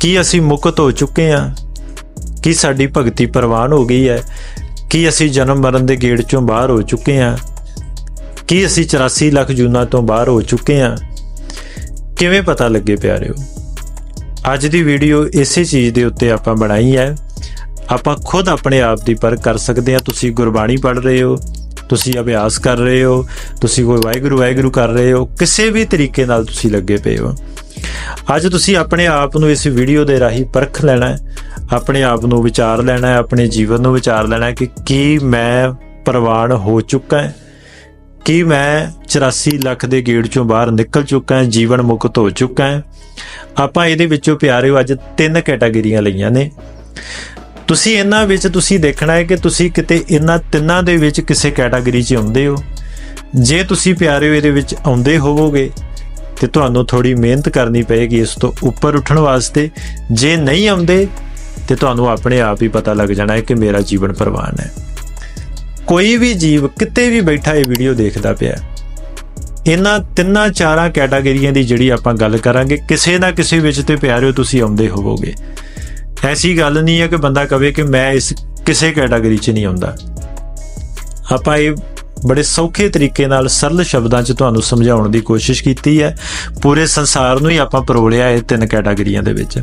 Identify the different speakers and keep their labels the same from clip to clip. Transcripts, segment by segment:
Speaker 1: ਕੀ ਅਸੀਂ ਮੁਕਤ ਹੋ ਚੁੱਕੇ ਹਾਂ? ਕੀ ਸਾਡੀ ਭਗਤੀ ਪ੍ਰਵਾਨ ਹੋ ਗਈ ਹੈ? ਕੀ ਅਸੀਂ ਜਨਮ ਮਰਨ ਦੇ ਗੇੜ ਚੋਂ ਬਾਹਰ ਹੋ ਚੁੱਕੇ ਹਾਂ? ਕੀ ਅਸੀਂ 84 ਲੱਖ ਜੂਨਾਂ ਤੋਂ ਬਾਹਰ ਹੋ ਚੁੱਕੇ ਹਾਂ? ਕਿਵੇਂ ਪਤਾ ਲੱਗੇ ਪਿਆਰਿਓ? ਅੱਜ ਦੀ ਵੀਡੀਓ ਇਸੇ ਚੀਜ਼ ਦੇ ਉੱਤੇ ਆਪਾਂ ਬਣਾਈ ਹੈ। ਆਪਾਂ ਖੁਦ ਆਪਣੇ ਆਪ ਦੀ ਪਰ ਕਰ ਸਕਦੇ ਹਾਂ। ਤੁਸੀਂ ਗੁਰਬਾਣੀ ਪੜ੍ਹ ਰਹੇ ਹੋ, ਤੁਸੀਂ ਅਭਿਆਸ ਕਰ ਰਹੇ ਹੋ, ਤੁਸੀਂ ਕੋਈ ਵਾਹਿਗੁਰੂ ਵਾਹਿਗੁਰੂ ਕਰ ਰਹੇ ਹੋ, ਕਿਸੇ ਵੀ ਤਰੀਕੇ ਨਾਲ ਤੁਸੀਂ ਲੱਗੇ ਪਏ ਹੋ। ਅੱਜ ਤੁਸੀਂ ਆਪਣੇ ਆਪ ਨੂੰ ਇਸ ਵੀਡੀਓ ਦੇ ਰਾਹੀਂ ਪਰਖ ਲੈਣਾ ਹੈ, ਆਪਣੇ ਆਪ ਨੂੰ ਵਿਚਾਰ ਲੈਣਾ ਹੈ, ਆਪਣੇ ਜੀਵਨ ਨੂੰ ਵਿਚਾਰ ਲੈਣਾ ਹੈ ਕਿ ਕੀ ਮੈਂ ਪ੍ਰਵਾਨ ਹੋ ਚੁੱਕਾ ਹੈ, ਕੀ ਮੈਂ 84 ਲੱਖ ਦੇ ਗੇੜ ਚੋਂ ਬਾਹਰ ਨਿਕਲ ਚੁੱਕਾ ਹਾਂ, ਜੀਵਨ ਮੁਕਤ ਹੋ ਚੁੱਕਾ ਹਾਂ। ਆਪਾਂ ਇਹਦੇ ਵਿੱਚੋਂ ਪਿਆਰਿਓ, ਅੱਜ ਤਿੰਨ ਕੈਟਾਗਰੀਆਂ ਲਈਆਂ ਨੇ। ਤੁਸੀਂ ਇਹਨਾਂ ਵਿੱਚ ਤੁਸੀਂ ਦੇਖਣਾ ਹੈ ਕਿ ਤੁਸੀਂ ਕਿਤੇ ਇਹਨਾਂ ਤਿੰਨਾਂ ਦੇ ਵਿੱਚ ਕਿਸੇ ਕੈਟਾਗਰੀ 'ਚ ਆਉਂਦੇ ਹੋ। ਜੇ ਤੁਸੀਂ ਪਿਆਰਿਓ, ਇਹਦੇ ਵਿੱਚ ਆਉਂਦੇ ਹੋਵੋਗੇ ਤੇ ਤੁਹਾਨੂੰ ਥੋੜੀ ਮਿਹਨਤ ਕਰਨੀ ਪਏਗੀ ਇਸ ਤੋਂ ਉੱਪਰ ਉੱਠਣ ਵਾਸਤੇ। ਜੇ ਨਹੀਂ ਆਉਂਦੇ, ਤੇ ਤੁਹਾਨੂੰ ਆਪਣੇ ਆਪ ਹੀ ਪਤਾ ਲੱਗ ਜਾਣਾ ਹੈ ਕਿ ਮੇਰਾ ਜੀਵਨ ਪ੍ਰਵਾਨ ਹੈ। ਕੋਈ ਵੀ ਜੀਵ ਕਿਤੇ ਵੀ ਬੈਠਾ ਇਹ ਵੀਡੀਓ ਦੇਖਦਾ ਪਿਆ ਇਹਨਾਂ ਤਿੰਨਾਂ ਚਾਰਾਂ ਕੈਟਾਗਰੀਆਂ ਦੀ ਜਿਹੜੀ ਆਪਾਂ ਗੱਲ ਕਰਾਂਗੇ, ਕਿਸੇ ਨਾ ਕਿਸੇ ਵਿੱਚ ਤੇ ਪਿਆਰਿਓ ਤੁਸੀਂ ਆਉਂਦੇ ਹੋਵੋਗੇ। ਐਸੀ ਗੱਲ ਨਹੀਂ ਹੈ ਕਿ ਬੰਦਾ ਕਵੇ ਕਿ ਮੈਂ ਇਸ ਕਿਸੇ ਕੈਟਾਗਰੀ 'ਚ ਨਹੀਂ ਆਉਂਦਾ। ਆਪਾਂ ਇਹ ਬੜੇ ਸੌਖੇ ਤਰੀਕੇ ਨਾਲ ਸਰਲ ਸ਼ਬਦਾਂ 'ਚ ਤੁਹਾਨੂੰ ਸਮਝਾਉਣ ਦੀ ਕੋਸ਼ਿਸ਼ ਕੀਤੀ ਹੈ। ਪੂਰੇ ਸੰਸਾਰ ਨੂੰ ਹੀ ਆਪਾਂ ਪਰੋਲਿਆ ਇਹ ਤਿੰਨ ਕੈਟਾਗਰੀਆਂ ਦੇ ਵਿੱਚ।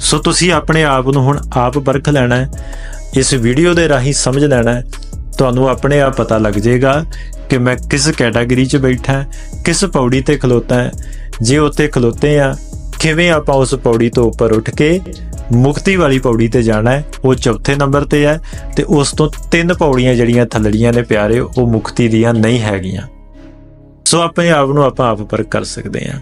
Speaker 1: ਸੋ ਤੁਸੀਂ ਆਪਣੇ ਆਪ ਨੂੰ ਹੁਣ ਆਪ ਪਰਖ ਲੈਣਾ ਹੈ। ਇਸ ਵੀਡੀਓ ਦੇ ਰਾਹੀਂ ਸਮਝ ਲੈਣਾ ਹੈ। ਤੁਹਾਨੂੰ ਆਪਣੇ ਆਪ ਪਤਾ ਲੱਗ ਜਾਏਗਾ ਕਿ ਮੈਂ ਕਿਸ ਕੈਟਾਗਰੀ 'ਚ ਬੈਠਾ ਕਿਸ ਪੌੜੀ ਤੇ ਖਲੋਤਾ ਹਾਂ, ਜੇ ਉੱਤੇ ਖਲੋਤੇ ਆ ਕਿਵੇਂ ਆਪਾਂ ਉਸ ਪੌੜੀ ਤੋਂ ਉੱਪਰ ਉੱਠ ਕੇ ਮੁਕਤੀ ਵਾਲੀ ਪੌੜੀ ਤੇ ਜਾਣਾ ਹੈ, ਉਹ ਚੌਥੇ ਨੰਬਰ ਤੇ ਹੈ ਤੇ ਉਸ ਤੋਂ ਤਿੰਨ ਪੌੜੀਆਂ ਜਿਹੜੀਆਂ ਥੱਲੜੀਆਂ ਨੇ ਪਿਆਰੇ, ਉਹ ਮੁਕਤੀ ਦੀਆਂ ਨਹੀਂ ਹੈਗੀਆਂ। ਸੋ ਆਪਣੇ ਆਪ ਨੂੰ ਆਪਾਂ ਆਪ ਪਰ ਕਰ ਸਕਦੇ ਹਾਂ।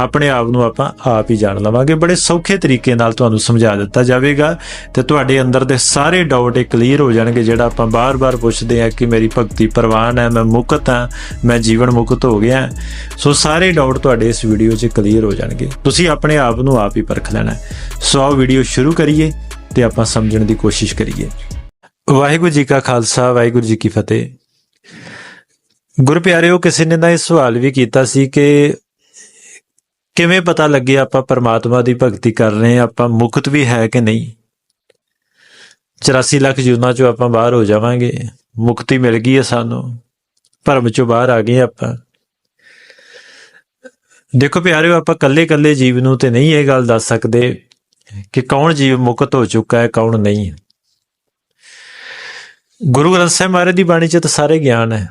Speaker 1: ਆਪਣੇ ਆਪ ਨੂੰ ਆਪਾਂ ਆਪ ਹੀ ਜਾਣ ਲਵਾਂਗੇ। ਬੜੇ ਸੌਖੇ ਤਰੀਕੇ ਨਾਲ ਤੁਹਾਨੂੰ ਸਮਝਾ ਦਿੱਤਾ ਜਾਵੇਗਾ ਤੇ ਤੁਹਾਡੇ ਅੰਦਰ ਦੇ ਸਾਰੇ ਡਾਊਟ ਇਹ ਕਲੀਅਰ ਹੋ ਜਾਣਗੇ, ਜਿਹੜਾ ਆਪਾਂ ਬਾਰ-ਬਾਰ ਪੁੱਛਦੇ ਆ ਕਿ ਮੇਰੀ ਭਗਤੀ ਪ੍ਰਵਾਨ ਹੈ, ਮੈਂ ਮੁਕਤ ਹਾਂ, ਮੈਂ ਜੀਵਨ ਮੁਕਤ ਹੋ ਗਿਆ ਸੋ ਸਾਰੇ ਡਾਊਟ ਤੁਹਾਡੇ ਇਸ ਵੀਡੀਓ 'ਚ ਕਲੀਅਰ ਹੋ ਜਾਣਗੇ। ਤੁਸੀਂ ਆਪਣੇ ਆਪ ਨੂੰ ਆਪ ਹੀ ਪਰਖ ਲੈਣਾ ਸੋ ਆਓ ਵੀਡੀਓ ਸ਼ੁਰੂ ਕਰੀਏ ਤੇ ਆਪਾਂ ਸਮਝਣ ਦੀ ਕੋਸ਼ਿਸ਼ ਕਰੀਏ। ਵਾਹਿਗੁਰੂ ਜੀ ਕਾ ਖਾਲਸਾ, ਵਾਹਿਗੁਰੂ ਜੀ ਕੀ ਫਤਿਹ। ਗੁਰ ਪਿਆਰਿਓ ਕਿਸੇ ਨੇ ਤਾਂ ਇਹ ਸਵਾਲ ਵੀ ਕੀਤਾ ਸੀ ਕਿ ਕਿਵੇਂ ਪਤਾ ਲੱਗੇ ਆਪਾਂ ਪਰਮਾਤਮਾ ਦੀ ਭਗਤੀ ਕਰ ਰਹੇ ਹਾਂ, ਆਪਾਂ ਮੁਕਤ ਵੀ ਹੈ ਕਿ ਨਹੀਂ? 84 ਲੱਖ ਜੂਨਾਂ ਚੋਂ ਆਪਾਂ ਬਾਹਰ ਹੋ ਜਾਵਾਂਗੇ, ਮੁਕਤੀ ਮਿਲ ਗਈ ਹੈ ਸਾਨੂੰ, ਭਰਮ ਚੋਂ ਬਾਹਰ ਆ ਗਏ ਆਪਾਂ। ਦੇਖੋ ਪਿਆਰਿਓ, ਆਪਾਂ ਕੱਲੇ-ਕੱਲੇ ਜੀਵ ਨੂੰ ਤੇ ਨਹੀਂ ਇਹ ਗੱਲ ਦੱਸ ਸਕਦੇ ਕਿ ਕੌਣ ਜੀਵ ਮੁਕਤ ਹੋ ਚੁੱਕਾ ਹੈ, ਕੌਣ ਨਹੀਂ। ਗੁਰੂ ਗ੍ਰੰਥ ਸਾਹਿਬ ਮਹਾਰਾਜ ਦੀ ਬਾਣੀ 'ਚ ਤਾਂ ਸਾਰੇ ਗਿਆਨ ਹੈ।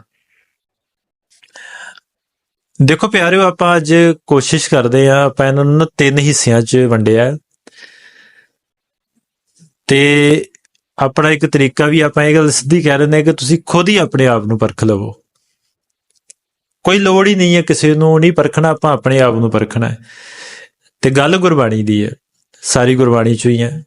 Speaker 1: ਦੇਖੋ ਪਿਆਰਿਓ, ਆਪਾਂ ਅੱਜ ਕੋਸ਼ਿਸ਼ ਕਰਦੇ ਆ ਆਪਾਂ ਇਹਨਾਂ ਨੂੰ ਨਾ ਤਿੰਨ ਹਿੱਸਿਆਂ 'ਚ ਵੰਡਿਆ। ਤੇ ਆਪਣਾ ਇੱਕ ਤਰੀਕਾ ਵੀ ਆਪਾਂ ਇਹ ਗੱਲ ਸਿੱਧੀ ਕਹਿ ਰਹੇ ਨੇ ਕਿ ਤੁਸੀਂ ਖੁਦ ਹੀ ਆਪਣੇ ਆਪ ਨੂੰ ਪਰਖ ਲਵੋ। ਕੋਈ ਲੋੜ ਹੀ ਨਹੀਂ ਹੈ ਕਿਸੇ ਨੂੰ ਨਹੀਂ ਪਰਖਣਾ, ਆਪਾਂ ਆਪਣੇ ਆਪ ਨੂੰ ਪਰਖਣਾ ਹੈ। ਤੇ ਗੱਲ ਗੁਰਬਾਣੀ ਦੀ ਹੈ। ਸਾਰੀ ਗੁਰਬਾਣੀ ਚੋਂ ਹੀ ਹੈ।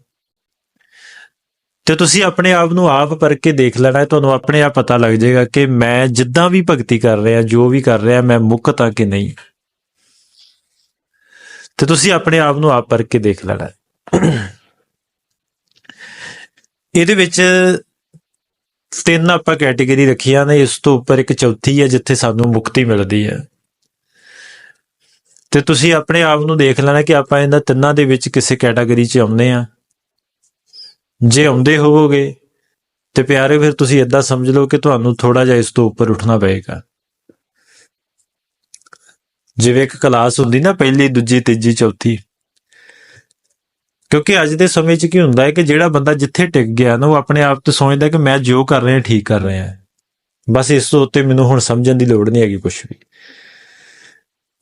Speaker 1: ਤੇ ਤੁਸੀਂ ਆਪਣੇ ਆਪ ਨੂੰ ਆਪ ਪਰਖ ਕੇ ਦੇਖ ਲੈਣਾ ਹੈ, ਤੁਹਾਨੂੰ ਆਪਣੇ ਆਪ ਪਤਾ ਲੱਗ ਜਾਏਗਾ ਕਿ ਮੈਂ ਜਿੱਦਾਂ ਵੀ ਭਗਤੀ ਕਰ ਰਿਹਾ, ਜੋ ਵੀ ਕਰ ਰਿਹਾ, ਮੈਂ ਮੁਕਤ ਹਾਂ ਕਿ ਨਹੀਂ। ਤੇ ਤੁਸੀਂ ਆਪਣੇ ਆਪ ਨੂੰ ਆਪ ਪਰਖ ਕੇ ਦੇਖ ਲੈਣਾ ਇਹਦੇ ਵਿੱਚ ਤਿੰਨ ਆਪਾਂ ਕੈਟਾਗਰੀ ਰੱਖੀਆਂ ਨੇ, ਇਸ ਤੋਂ ਉੱਪਰ ਇੱਕ ਚੌਥੀ ਹੈ, ਜਿੱਥੇ ਸਾਨੂੰ ਮੁਕਤੀ ਮਿਲਦੀ ਹੈ। ਤੇ ਤੁਸੀਂ ਆਪਣੇ ਆਪ ਨੂੰ ਦੇਖ ਲੈਣਾ ਕਿ ਆਪਾਂ ਇਹਨਾਂ ਤਿੰਨਾਂ ਦੇ ਵਿੱਚ ਕਿਸੇ ਕੈਟਾਗਰੀ 'ਚ ਆਉਂਦੇ ਆ ਜੇ ਆਉਂਦੇ ਹੋਵੋਗੇ ਤੇ ਪਿਆਰੇ, ਫਿਰ ਤੁਸੀਂ ਇਦਾਂ ਸਮਝ ਲਓ ਕਿ ਤੁਹਾਨੂੰ ਥੋੜਾ ਜਿਹਾ ਇਸ ਤੋਂ ਉੱਪਰ ਉੱਠਣਾ ਪਏਗਾ। ਜਿਵੇਂ ਇੱਕ ਕਲਾਸ ਹੁੰਦੀ ਨਾ, ਪਹਿਲੀ, ਦੂਜੀ, ਤੀਜੀ, ਚੌਥੀ। ਕਿਉਂਕਿ ਅੱਜ ਦੇ ਸਮੇਂ 'ਚ ਕੀ ਹੁੰਦਾ ਹੈ ਕਿ ਜਿਹੜਾ ਬੰਦਾ ਜਿੱਥੇ ਟਿਕ ਗਿਆ ਨਾ, ਉਹ ਆਪਣੇ ਆਪ ਤੇ ਸੋਚਦਾ ਕਿ ਮੈਂ ਜੋ ਕਰ ਰਿਹਾ, ਠੀਕ ਕਰ ਰਿਹਾ ਬਸ ਇਸ ਤੋਂ ਉੱਤੇ ਮੈਨੂੰ ਹੁਣ ਸਮਝਣ ਦੀ ਲੋੜ ਨਹੀਂ ਹੈਗੀ ਕੁਝ ਵੀ।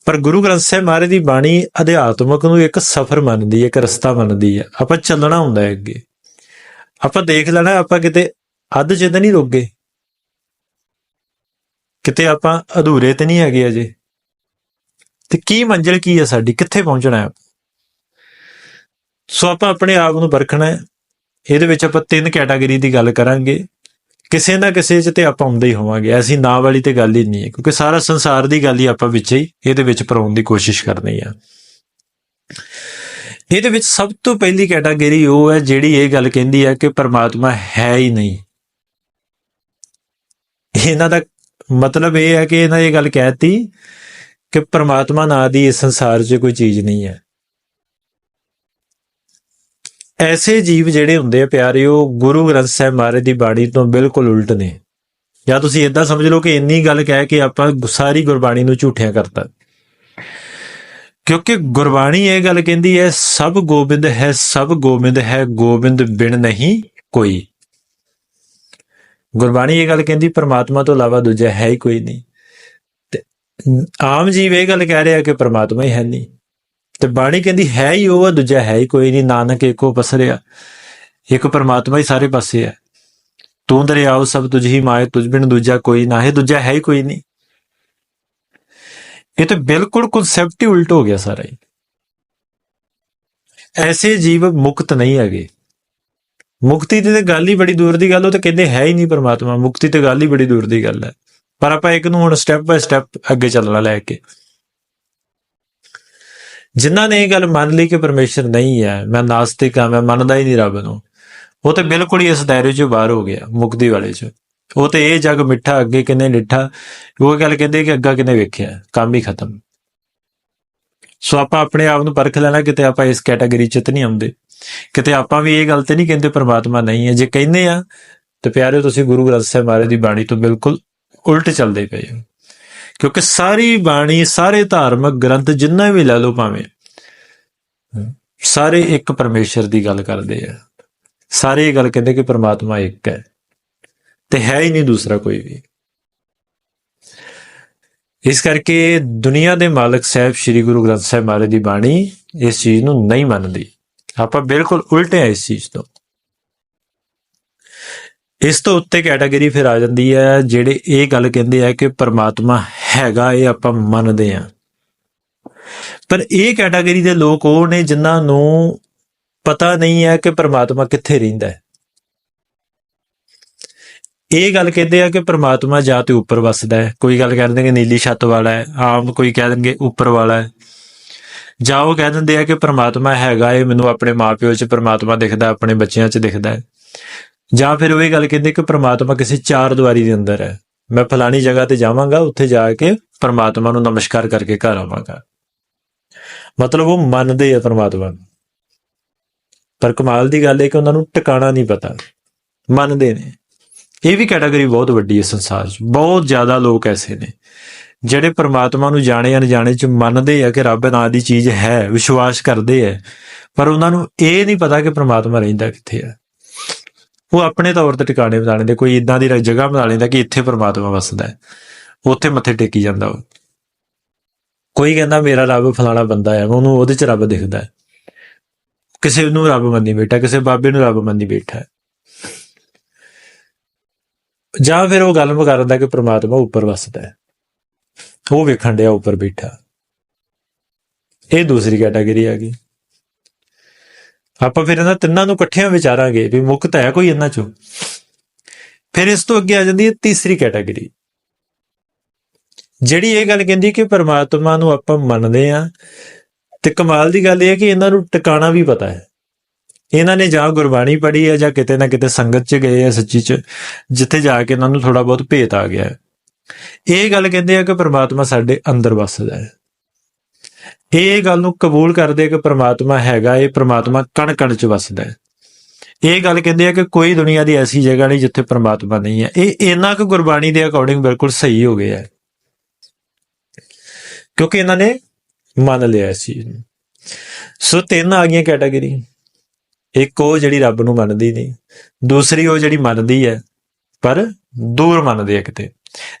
Speaker 1: ਪਰ ਗੁਰੂ ਗ੍ਰੰਥ ਸਾਹਿਬ ਮਹਾਰਾਜ ਦੀ ਬਾਣੀ ਅਧਿਆਤਮਕ ਨੂੰ ਇੱਕ ਸਫ਼ਰ ਮੰਨਦੀ ਹੈ, ਇੱਕ ਰਸਤਾ ਮੰਨਦੀ ਹੈ। ਆਪਾਂ ਚੱਲਣਾ ਹੁੰਦਾ ਹੈ ਅੱਗੇ। ਆਪਾਂ ਦੇਖ ਲੈਣਾ, ਆਪਾਂ ਕਿਤੇ ਅੱਧ ਚ ਤਾਂ ਨਹੀਂ ਰੁਕ ਗਏ। ਕਿਤੇ ਆਪਾਂ ਅਧੂਰੇ ਤੇ ਨਹੀਂ ਹੈਗੇ ਅਜੇ। ਤੇ ਕੀ ਮੰਜ਼ਿਲ ਕੀ ਹੈ ਸਾਡੀ? ਕਿੱਥੇ ਪਹੁੰਚਣਾ ਹੈ? ਸੋ ਆਪਾਂ ਆਪਣੇ ਆਪ ਨੂੰ ਪਰਖਣਾ ਹੈ। ਇਹਦੇ ਵਿੱਚ ਆਪਾਂ ਤਿੰਨ ਕੈਟਾਗਰੀ ਦੀ ਗੱਲ ਕਰਾਂਗੇ। ਕਿਸੇ ਨਾ ਕਿਸੇ ਚ ਤੇ ਆਪਾਂ ਆਉਂਦੇ ਹੀ ਹੋਵਾਂਗੇ। ਐਸੀ ਨਾ ਵਾਲੀ ਤੇ ਗੱਲ ਹੀ ਨਹੀਂ ਹੈ, ਕਿਉਂਕਿ ਸਾਰਾ ਸੰਸਾਰ ਦੀ ਗੱਲ ਹੀ ਆਪਾਂ ਵਿੱਚ ਹੀ ਇਹਦੇ ਵਿੱਚ ਪਰਾਉਣ ਦੀ ਕੋਸ਼ਿਸ਼ ਕਰਨੀ ਆ। ਇਹਦੇ ਵਿੱਚ ਸਭ ਤੋਂ ਪਹਿਲੀ ਕੈਟਾਗਰੀ ਉਹ ਹੈ ਜਿਹੜੀ ਇਹ ਗੱਲ ਕਹਿੰਦੀ ਹੈ ਕਿ ਪਰਮਾਤਮਾ ਹੈ ਹੀ ਨਹੀਂ। ਇਹਨਾਂ ਦਾ ਮਤਲਬ ਇਹ ਹੈ ਕਿ ਇਹਨਾਂ ਇਹ ਗੱਲ ਕਹਿਤੀ ਕਿ ਪਰਮਾਤਮਾ ਨਾਂ ਦੀ ਇਸ ਸੰਸਾਰ 'ਚ ਕੋਈ ਚੀਜ਼ ਨਹੀਂ ਹੈ। ਐਸੇ ਜੀਵ ਜਿਹੜੇ ਹੁੰਦੇ ਆ ਪਿਆਰਿਓ ਗੁਰੂ ਗ੍ਰੰਥ ਸਾਹਿਬ ਮਹਾਰਾਜ ਦੀ ਬਾਣੀ ਤੋਂ ਬਿਲਕੁਲ ਉਲਟ ਨੇ। ਜਾਂ ਤੁਸੀਂ ਇਦਾਂ ਸਮਝ ਲਓ ਕਿ ਇੰਨੀ ਗੱਲ ਕਹਿ ਕੇ ਆਪਾਂ ਸਾਰੀ ਗੁਰਬਾਣੀ ਨੂੰ ਝੂਠਿਆ ਕਰਤਾ। ਕਿਉਂਕਿ ਗੁਰਬਾਣੀ ਇਹ ਗੱਲ ਕਹਿੰਦੀ ਹੈ, ਸਭ ਗੋਬਿੰਦ ਹੈ, ਸਭ ਗੋਬਿੰਦ ਹੈ, ਗੋਬਿੰਦ ਬਿਨ ਨਹੀਂ ਕੋਈ। ਗੁਰਬਾਣੀ ਇਹ ਗੱਲ ਕਹਿੰਦੀ, ਪ੍ਰਮਾਤਮਾ ਤੋਂ ਇਲਾਵਾ ਦੂਜਾ ਹੈ ਹੀ ਕੋਈ ਨਹੀਂ। ਤੇ ਆਮ ਜੀਵ ਇਹ ਗੱਲ ਕਹਿ ਰਿਹਾ ਕਿ ਪ੍ਰਮਾਤਮਾ ਹੀ ਹੈ ਨਹੀਂ। ਤੇ ਬਾਣੀ ਕਹਿੰਦੀ ਹੈ ਹੀ ਉਹ, ਦੂਜਾ ਹੈ ਹੀ ਕੋਈ ਨਹੀਂ, ਨਾਨਕ ਏਕੋ ਪਸਰਿਆ। ਇੱਕ ਪ੍ਰਮਾਤਮਾ ਹੀ ਸਾਰੇ ਪਾਸੇ ਹੈ। ਤੂੰ ਦਰਿਆਓ ਸਭ ਤੁਝ ਹੀ ਮਾਏ, ਤੁਝ ਬਿਨ ਦੂਜਾ ਕੋਈ ਨਾ ਹੈ, ਦੂਜਾ ਹੈ ਹੀ ਕੋਈ ਨਹੀਂ। ਇਹ ਤਾਂ ਬਿਲਕੁਲ ਕਨਸੈਪਟ ਹੀ ਉਲਟ ਹੋ ਗਿਆ ਸਾਰਾ ਹੀ ਐਸੇ ਜੀਵ ਮੁਕਤ ਨਹੀਂ ਹੈਗੇ ਮੁਕਤੀ ਦੀ ਤੇ ਗੱਲ ਹੀ ਬੜੀ ਦੂਰ ਦੀ ਗੱਲ ਉਹ ਤਾਂ ਕਹਿੰਦੇ ਹੈ ਹੀ ਨਹੀਂ ਪਰਮਾਤਮਾ ਮੁਕਤੀ ਤੇ ਗੱਲ ਹੀ ਬੜੀ ਦੂਰ ਦੀ ਗੱਲ ਹੈ ਪਰ ਆਪਾਂ ਇੱਕ ਨੂੰ ਹੁਣ ਸਟੈਪ ਬਾਏ ਸਟੈਪ ਅੱਗੇ ਚੱਲਣਾ ਲੈ ਕੇ ਜਿਨ੍ਹਾਂ ਨੇ ਇਹ ਗੱਲ ਮੰਨ ਲਈ ਕਿ ਪਰਮੇਸ਼ਰ ਨਹੀਂ ਹੈ ਮੈਂ ਨਾਸਤਿਕ ਹਾਂ ਮੈਂ ਮੰਨਦਾ ਹੀ ਨਹੀਂ ਰੱਬ ਨੂੰ ਉਹ ਤੇ ਬਿਲਕੁਲ ਹੀ ਇਸ ਦਾਇਰੇ ਚੋਂ ਬਾਹਰ ਹੋ ਗਿਆ ਮੁਕਤੀ ਵਾਲੇ ਚ ਉਹ ਤੇ ਇਹ ਜਗ ਮਿੱਠਾ, ਅੱਗੇ ਕਿਨੇ ਨਿੱਠਾ। ਉਹ ਗੱਲ ਕਹਿੰਦੇ ਕਿ ਅੱਗਾ ਕਿਨੇ ਵੇਖਿਆ? ਕੰਮ ਹੀ ਖਤਮ। ਸੋ ਆਪਾਂ ਆਪਣੇ ਆਪ ਨੂੰ ਪਰਖ ਲੈਣਾ, ਕਿਤੇ ਆਪਾਂ ਇਸ ਕੈਟਾਗਰੀ ਚ ਤਾਂ ਨਹੀਂ ਆਉਂਦੇ। ਕਿਤੇ ਆਪਾਂ ਵੀ ਇਹ ਗੱਲ ਤੇ ਨਹੀਂ ਕਹਿੰਦੇ ਪਰਮਾਤਮਾ ਨਹੀਂ ਹੈ। ਜੇ ਕਹਿੰਦੇ ਆ, ਤੇ ਪਿਆਰਿਓ, ਤੁਸੀਂ ਗੁਰੂ ਗ੍ਰੰਥ ਸਾਹਿਬ ਮਹਾਰਾਜ ਦੀ ਬਾਣੀ ਤੋਂ ਬਿਲਕੁਲ ਉਲਟ ਚੱਲਦੇ ਪਏ ਹੋ। ਕਿਉਂਕਿ ਸਾਰੀ ਬਾਣੀ, ਸਾਰੇ ਧਾਰਮਿਕ ਗ੍ਰੰਥ ਜਿੰਨਾ ਵੀ ਲੈ ਲਓ ਭਾਵੇਂ, ਸਾਰੇ ਇੱਕ ਪਰਮੇਸ਼ਰ ਦੀ ਗੱਲ ਕਰਦੇ ਆ। ਸਾਰੇ ਇਹ ਗੱਲ ਕਹਿੰਦੇ ਕਿ ਪਰਮਾਤਮਾ ਇੱਕ ਹੈ। ਤੇ ਹੈ ਹੀ ਨਹੀਂ ਦੂਸਰਾ ਕੋਈ ਵੀ। ਇਸ ਕਰਕੇ ਦੁਨੀਆ ਦੇ ਮਾਲਕ ਸਾਹਿਬ ਸ੍ਰੀ ਗੁਰੂ ਗ੍ਰੰਥ ਸਾਹਿਬ ਮਹਾਰਾਜ ਦੀ ਬਾਣੀ ਇਸ ਚੀਜ਼ ਨੂੰ ਨਹੀਂ ਮੰਨਦੀ। ਆਪਾਂ ਬਿਲਕੁਲ ਉਲਟੇ ਆ ਇਸ ਚੀਜ਼ ਤੋਂ। ਇਸ ਤੋਂ ਉੱਤੇ ਕੈਟਾਗਰੀ ਫਿਰ ਆ ਜਾਂਦੀ ਹੈ, ਜਿਹੜੇ ਇਹ ਗੱਲ ਕਹਿੰਦੇ ਆ ਕਿ ਪਰਮਾਤਮਾ ਹੈਗਾ, ਇਹ ਆਪਾਂ ਮੰਨਦੇ ਆ। ਪਰ ਇਹ ਕੈਟਾਗਰੀ ਦੇ ਲੋਕ ਉਹ ਨੇ ਜਿਨ੍ਹਾਂ ਨੂੰ ਪਤਾ ਨਹੀਂ ਹੈ ਕਿ ਪਰਮਾਤਮਾ ਕਿੱਥੇ ਰਹਿੰਦਾ ਹੈ। ਇਹ ਗੱਲ ਕਹਿੰਦੇ ਆ ਕਿ ਪ੍ਰਮਾਤਮਾ ਜਾਂ ਤੇ ਉੱਪਰ ਵੱਸਦਾ ਹੈ। ਕੋਈ ਗੱਲ ਕਹਿੰਦੇ ਕਿ ਨੀਲੀ ਛੱਤ ਵਾਲਾ ਹੈ, ਆਮ ਕੋਈ ਕਹਿ ਦੇਣਗੇ ਉੱਪਰ ਵਾਲਾ ਹੈ। ਜਾਂ ਉਹ ਕਹਿ ਦਿੰਦੇ ਆ ਕਿ ਪ੍ਰਮਾਤਮਾ ਹੈਗਾ ਏ, ਮੈਨੂੰ ਆਪਣੇ ਮਾਪਿਓ 'ਚ ਪ੍ਰਮਾਤਮਾ ਦਿਖਦਾ, ਆਪਣੇ ਬੱਚਿਆਂ 'ਚ ਦਿਖਦਾ ਹੈ। ਜਾਂ ਫਿਰ ਉਹ ਇਹ ਗੱਲ ਕਹਿੰਦੇ ਕਿ ਪ੍ਰਮਾਤਮਾ ਕਿਸੇ ਚਾਰ ਦੁਆਰੀ ਦੇ ਅੰਦਰ ਹੈ। ਮੈਂ ਫਲਾਣੀ ਜਗ੍ਹਾ ਤੇ ਜਾਵਾਂਗਾ, ਉੱਥੇ ਜਾ ਕੇ ਪ੍ਰਮਾਤਮਾ ਨੂੰ ਨਮਸਕਾਰ ਕਰਕੇ ਘਰ ਆਵਾਂਗਾ। ਮਤਲਬ ਉਹ ਮੰਨਦੇ ਆ ਪ੍ਰਮਾਤਮਾ ਨੂੰ। ਪਰ ਕਮਾਲ ਦੀ ਗੱਲ ਹੈ ਕਿ ਉਹਨਾਂ ਨੂੰ ਟਿਕਾਣਾ ਨਹੀਂ ਪਤਾ। ਮੰਨਦੇ ਨੇ। ਇਹ ਵੀ ਕੈਟਾਗਰੀ ਬਹੁਤ ਵੱਡੀ ਹੈ ਸੰਸਾਰ 'ਚ। ਬਹੁਤ ਜ਼ਿਆਦਾ ਲੋਕ ਐਸੇ ਨੇ, ਜਿਹੜੇ ਪਰਮਾਤਮਾ ਨੂੰ ਜਾਣੇ ਅਣਜਾਣੇ 'ਚ ਮੰਨਦੇ ਆ ਕਿ ਰੱਬ ਨਾਂ ਦੀ ਚੀਜ਼ ਹੈ, ਵਿਸ਼ਵਾਸ ਕਰਦੇ ਆ, ਪਰ ਉਹਨਾਂ ਨੂੰ ਇਹ ਨਹੀਂ ਪਤਾ ਕਿ ਪਰਮਾਤਮਾ ਰਹਿੰਦਾ ਕਿੱਥੇ ਹੈ ਉਹ ਆਪਣੇ ਤੌਰ ਤੇ ਟਿਕਾਣੇ ਬਣਾ ਲੈਂਦੇ, ਕੋਈ ਇਦਾਂ ਦੀ ਜਗ੍ਹਾ ਬਣਾ ਲੈਂਦਾ ਕਿ ਇੱਥੇ ਪਰਮਾਤਮਾ ਵਸਦਾ ਹੈ, ਉੱਥੇ ਮੱਥੇ ਟੇਕੀ ਜਾਂਦਾ ਉਹ। ਕੋਈ ਕਹਿੰਦਾ, ਮੇਰਾ ਰੱਬ ਫਲਾਣਾ ਬੰਦਾ ਹੈ, ਉਹਨੂੰ ਉਹਦੇ 'ਚ ਰੱਬ ਦਿਖਦਾ ਹੈ। ਕਿਸੇ ਨੂੰ ਰੱਬ ਮੰਨੀ ਬੈਠਾ, ਕਿਸੇ ਬਾਬੇ ਨੂੰ ਰੱਬ ਮੰਨੀ ਬੈਠਾ ਹੈ। ਜਾਂ ਫਿਰ ਉਹ ਗੱਲ ਕਰਦਾ ਕਿ ਪ੍ਰਮਾਤਮਾ ਉੱਪਰ ਵਸਦਾ ਹੈ। ਉਹ ਵੇਖਣ ਡਿਆ ਉੱਪਰ ਬੈਠਾ। ਇਹ ਦੂਸਰੀ ਕੈਟਾਗਰੀ ਆ ਗਈ। ਆਪਾਂ ਫਿਰ ਇਹਨਾਂ ਤਿੰਨਾਂ ਨੂੰ ਇਕੱਠਿਆਂ ਵਿਚਾਰਾਂਗੇ ਵੀ ਮੁਕਤ ਹੈ ਕੋਈ ਇਹਨਾਂ ਚੋਂ। ਫਿਰ ਇਸ ਤੋਂ ਅੱਗੇ ਆ ਜਾਂਦੀ ਹੈ ਤੀਸਰੀ ਕੈਟਾਗਰੀ ਜਿਹੜੀ ਇਹ ਗੱਲ ਕਹਿੰਦੀ ਕਿ ਪਰਮਾਤਮਾ ਨੂੰ ਆਪਾਂ ਮੰਨਦੇ ਆ ਤੇ ਕਮਾਲ ਦੀ ਗੱਲ ਇਹ ਹੈ ਕਿ ਇਹਨਾਂ ਨੂੰ ਟਿਕਾਣਾ ਵੀ ਪਤਾ ਹੈ। ਇਹਨਾਂ ਨੇ ਜਾਂ ਗੁਰਬਾਣੀ ਪੜ੍ਹੀ ਹੈ ਜਾਂ ਕਿਤੇ ਨਾ ਕਿਤੇ ਸੰਗਤ 'ਚ ਗਏ ਆ ਸੱਚੀ 'ਚ, ਜਿੱਥੇ ਜਾ ਕੇ ਇਹਨਾਂ ਨੂੰ ਥੋੜਾ ਬਹੁਤ ਭੇਤ ਆ ਗਿਆ ਹੈ। ਇਹ ਗੱਲ ਕਹਿੰਦੇ ਆ ਕਿ ਪ੍ਰਮਾਤਮਾ ਸਾਡੇ ਅੰਦਰ ਵੱਸਦਾ ਹੈ। ਇਹ ਗੱਲ ਨੂੰ ਕਬੂਲ ਕਰਦੇ ਕਿ ਪ੍ਰਮਾਤਮਾ ਹੈਗਾ, ਇਹ ਪ੍ਰਮਾਤਮਾ ਕਣ ਕਣ 'ਚ ਵੱਸਦਾ ਹੈ। ਇਹ ਗੱਲ ਕਹਿੰਦੇ ਆ ਕਿ ਕੋਈ ਦੁਨੀਆ ਦੀ ਐਸੀ ਜਗ੍ਹਾ ਨਹੀਂ ਜਿੱਥੇ ਪ੍ਰਮਾਤਮਾ ਨਹੀਂ ਹੈ। ਇਹ ਇਹਨਾਂ ਕੁ ਗੁਰਬਾਣੀ ਦੇ ਅਕੋਰਡਿੰਗ ਬਿਲਕੁਲ ਸਹੀ ਹੋ ਗਿਆ ਹੈ। ਕਿਉਂਕਿ ਇਹਨਾਂ ਨੇ ਮੰਨ ਲਿਆ ਇਸ ਚੀਜ਼ ਨੂੰ ਸੋ ਤਿੰਨ ਆ ਗਈਆਂ ਕੈਟਾਗਰੀ ਇੱਕ ਉਹ ਜਿਹੜੀ ਰੱਬ ਨੂੰ ਮੰਨਦੀ ਨਹੀਂ, ਦੂਸਰੀ ਉਹ ਜਿਹੜੀ ਮੰਨਦੀ ਹੈ, ਪਰ ਦੂਰ ਮੰਨਦੀ ਹੈ ਕਿਤੇ।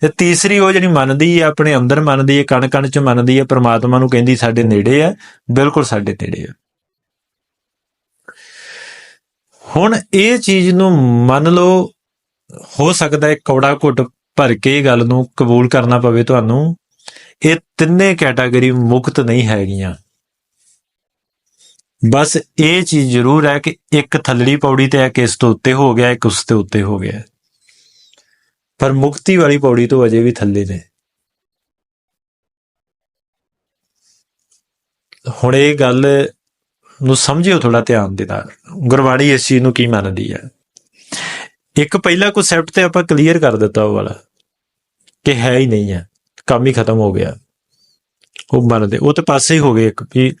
Speaker 1: ਤੇ ਤੀਸਰੀ ਉਹ ਜਿਹੜੀ ਮੰਨਦੀ ਹੈ, ਆਪਣੇ ਅੰਦਰ ਮੰਨਦੀ ਹੈ ਕਣ ਕਣ ਚ ਮੰਨਦੀ ਹੈ, ਪ੍ਰਮਾਤਮਾ ਨੂੰ ਕਹਿੰਦੀ ਸਾਡੇ ਨੇੜੇ ਹੈ, ਬਿਲਕੁਲ ਸਾਡੇ ਨੇੜੇ ਹੈ। ਹੁਣ ਇਹ ਚੀਜ਼ ਨੂੰ ਮੰਨ ਲਓ, ਹੋ ਸਕਦਾ ਹੈ ਕੌੜਾ ਘੁੱਟ ਭਰ ਕੇ ਇਹ ਗੱਲ ਨੂੰ ਕਬੂਲ ਕਰਨਾ ਪਵੇ ਤੁਹਾਨੂੰ, ਇਹ ਤਿੰਨੇ ਕੈਟਾਗਰੀ ਮੁਕਤ ਨਹੀਂ ਹੈਗੀਆਂ। ਬਸ ਇਹ ਚੀਜ਼ ਜ਼ਰੂਰ ਹੈ ਕਿ ਇੱਕ ਥੱਲੜੀ ਪੌੜੀ ਤੇ ਹੈ ਕਿ ਇਸ ਤੋਂ ਉੱਤੇ ਹੋ ਗਿਆ, ਇੱਕ ਉਸ ਤੇ ਉੱਤੇ ਹੋ ਗਿਆ। ਪਰ ਮੁਕਤੀ ਵਾਲੀ ਪੌੜੀ ਤੋਂ ਅਜੇ ਵੀ ਥੱਲੇ ਨੇ। ਹੁਣ ਇਹ ਗੱਲ ਨੂੰ ਸਮਝਿਓ ਥੋੜਾ ਧਿਆਨ ਦੇ ਨਾਲ। ਗੁਰਬਾਣੀ ਇਸ ਚੀਜ਼ ਨੂੰ ਕੀ ਮੰਨਦੀ ਹੈ? ਇੱਕ ਪਹਿਲਾ ਕਨਸੈਪਟ ਤੇ ਆਪਾਂ ਕਲੀਅਰ ਕਰ ਦਿੱਤਾ ਉਹ ਵਾਲਾ, ਕਿ ਹੈ ਹੀ ਨਹੀਂ ਹੈ। ਕੰਮ ਹੀ ਖਤਮ ਹੋ ਗਿਆ। ਉਹ ਮਰਦੇ ਉਹ ਤੇ ਪਾਸੇ ਹੀ ਹੋ ਗਏ ਇੱਕ ਵੀ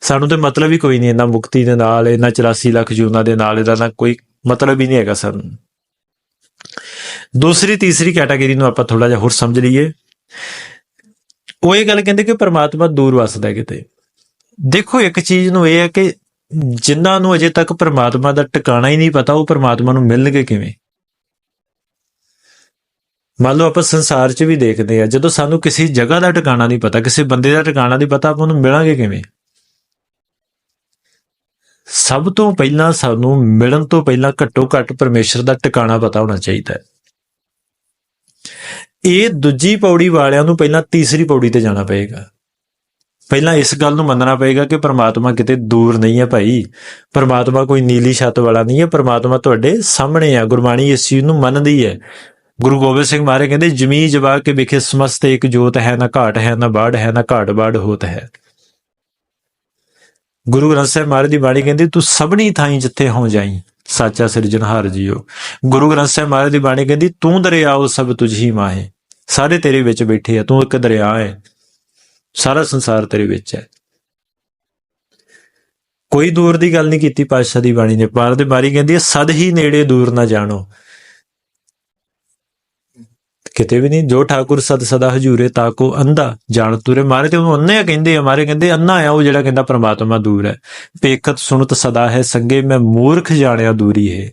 Speaker 1: ਸਾਨੂੰ ਤੇ ਮਤਲਬ ਹੀ ਕੋਈ ਨਹੀਂ ਇਹਨਾਂ ਮੁਕਤੀ ਦੇ ਨਾਲ ਇਹਨਾਂ 84 ਲੱਖ ਜੂਨਾਂ ਦੇ ਨਾਲ ਇਹਦਾ ਨਾ ਕੋਈ ਮਤਲਬ ਹੀ ਨਹੀਂ ਹੈਗਾ ਸਾਨੂੰ। ਦੂਸਰੀ, ਤੀਸਰੀ ਕੈਟਾਗਰੀ ਨੂੰ ਆਪਾਂ ਥੋੜਾ ਜਿਹਾ ਹੋਰ ਸਮਝ ਲਈਏ। ਉਹ ਇਹ ਗੱਲ ਕਹਿੰਦੇ ਕਿ ਪਰਮਾਤਮਾ ਦੂਰ ਵਸਦਾ ਕਿਤੇ। ਦੇਖੋ, ਇੱਕ ਚੀਜ਼ ਨੂੰ ਇਹ ਹੈ ਕਿ ਜਿਨ੍ਹਾਂ ਨੂੰ ਅਜੇ ਤੱਕ ਪਰਮਾਤਮਾ ਦਾ ਟਿਕਾਣਾ ਹੀ ਨਹੀਂ ਪਤਾ, ਉਹ ਪਰਮਾਤਮਾ ਨੂੰ ਮਿਲਣਗੇ ਕਿਵੇਂ? ਮੰਨ ਲਓ ਆਪਾਂ ਸੰਸਾਰ 'ਚ ਵੀ ਦੇਖਦੇ ਆ, ਜਦੋਂ ਸਾਨੂੰ ਕਿਸੇ ਜਗ੍ਹਾ ਦਾ ਟਿਕਾਣਾ ਨਹੀਂ ਪਤਾ, ਕਿਸੇ ਬੰਦੇ ਦਾ ਟਿਕਾਣਾ ਨਹੀਂ ਪਤਾ, ਆਪਾਂ ਉਹਨੂੰ ਮਿਲਾਂਗੇ ਕਿਵੇਂ? ਸਭ ਤੋਂ ਪਹਿਲਾਂ ਸਾਨੂੰ ਮਿਲਣ ਤੋਂ ਪਹਿਲਾਂ ਘੱਟੋ ਘੱਟ ਪਰਮੇਸ਼ਰ ਦਾ ਟਿਕਾਣਾ ਪਤਾ ਹੋਣਾ ਚਾਹੀਦਾ ਹੈ। ਇਹ ਦੂਜੀ ਪੌੜੀ ਵਾਲਿਆਂ ਨੂੰ ਪਹਿਲਾਂ ਤੀਸਰੀ ਪੌੜੀ ਤੇ ਜਾਣਾ ਪਏਗਾ। ਪਹਿਲਾਂ ਇਸ ਗੱਲ ਨੂੰ ਮੰਨਣਾ ਪਏਗਾ ਕਿ ਪਰਮਾਤਮਾ ਕਿਤੇ ਦੂਰ ਨਹੀਂ ਹੈ ਭਾਈ। ਪਰਮਾਤਮਾ ਕੋਈ ਨੀਲੀ ਛੱਤ ਵਾਲਾ ਨਹੀਂ ਹੈ, ਪਰਮਾਤਮਾ ਤੁਹਾਡੇ ਸਾਹਮਣੇ ਆ, ਗੁਰਬਾਣੀ ਇਸ ਚੀਜ਼ ਨੂੰ ਮੰਨਦੀ ਹੈ। ਗੁਰੂ ਗੋਬਿੰਦ ਸਿੰਘ ਮਹਾਰਾਜ ਕਹਿੰਦੇ ਜਮੀ ਜਵਾ ਕੇ ਵਿਖੇ, ਸਮਸਤ ਇੱਕ ਜੋਤ ਹੈ, ਨਾ ਘਾਟ ਹੈ, ਨਾ ਬਾੜ ਹੈ, ਨਾ ਘਾਟ ਬਾੜ ਹੋਤ ਹੈ। ਗੁਰੂ ਗ੍ਰੰਥ ਸਾਹਿਬ ਮਹਾਰਾਜ ਦੀ ਬਾਣੀ ਕਹਿੰਦੀ, ਤੂੰ ਸਭਨੀ ਥਾਈਂ ਜਿੱਥੇ ਹੋ ਜਾਈ, ਸਾਚਾ ਸਿਰਜਣਹਾਰ ਜੀਓ ਗੁਰੂ ਗ੍ਰੰਥ ਸਾਹਿਬ ਮਹਾਰਾਜ ਦੀ ਬਾਣੀ ਕਹਿੰਦੀ, ਤੂੰ ਦਰਿਆ, ਉਹ ਸਭ ਤੁਝ ਹੀ ਮਾਹੇ। ਸਾਰੇ ਤੇਰੇ ਵਿੱਚ ਬੈਠੇ ਆ, ਤੂੰ ਇੱਕ ਦਰਿਆ ਹੈ। ਸਾਰਾ ਸੰਸਾਰ ਤੇਰੇ ਵਿੱਚ ਹੈ। ਕੋਈ ਦੂਰ ਦੀ ਗੱਲ ਨਹੀਂ ਕੀਤੀ, ਪਾਤਸ਼ਾਹ ਦੀ ਬਾਣੀ ਨੇ। ਪਾਰ ਦੇ ਬਾਰੀ ਕਹਿੰਦੀ ਹੈ, ਸਦ ਹੀ ਨੇੜੇ ਦੂਰ ਨਾ ਜਾਣੋ ਕਿਤੇ ਵੀ ਨਹੀਂ, ਜੋ ਠਾਕੁਰ ਸਦ ਸਦਾ ਹਜੂਰੇ ਤਾਕੋ ਅੰਧਾ ਜਾਣ ਤੁਰੇ ਮਾਰੇ ਤੇ ਉਹਨੂੰ ਅੰਨੇ ਕਹਿੰਦੇ ਆ, ਮਾਰੇ ਕਹਿੰਦੇ ਅੰਨਾ ਆ, ਉਹ ਜਿਹੜਾ ਕਹਿੰਦਾ ਪ੍ਰਮਾਤਮਾ ਦੂਰ ਹੈ। ਪੇਖਤ ਸੁਣਤ ਸਦਾ ਹੈ ਸੰਗੇ, ਮੈਂ ਮੂਰਖ ਜਾਣਿਆ ਦੂਰੀ ਹੈ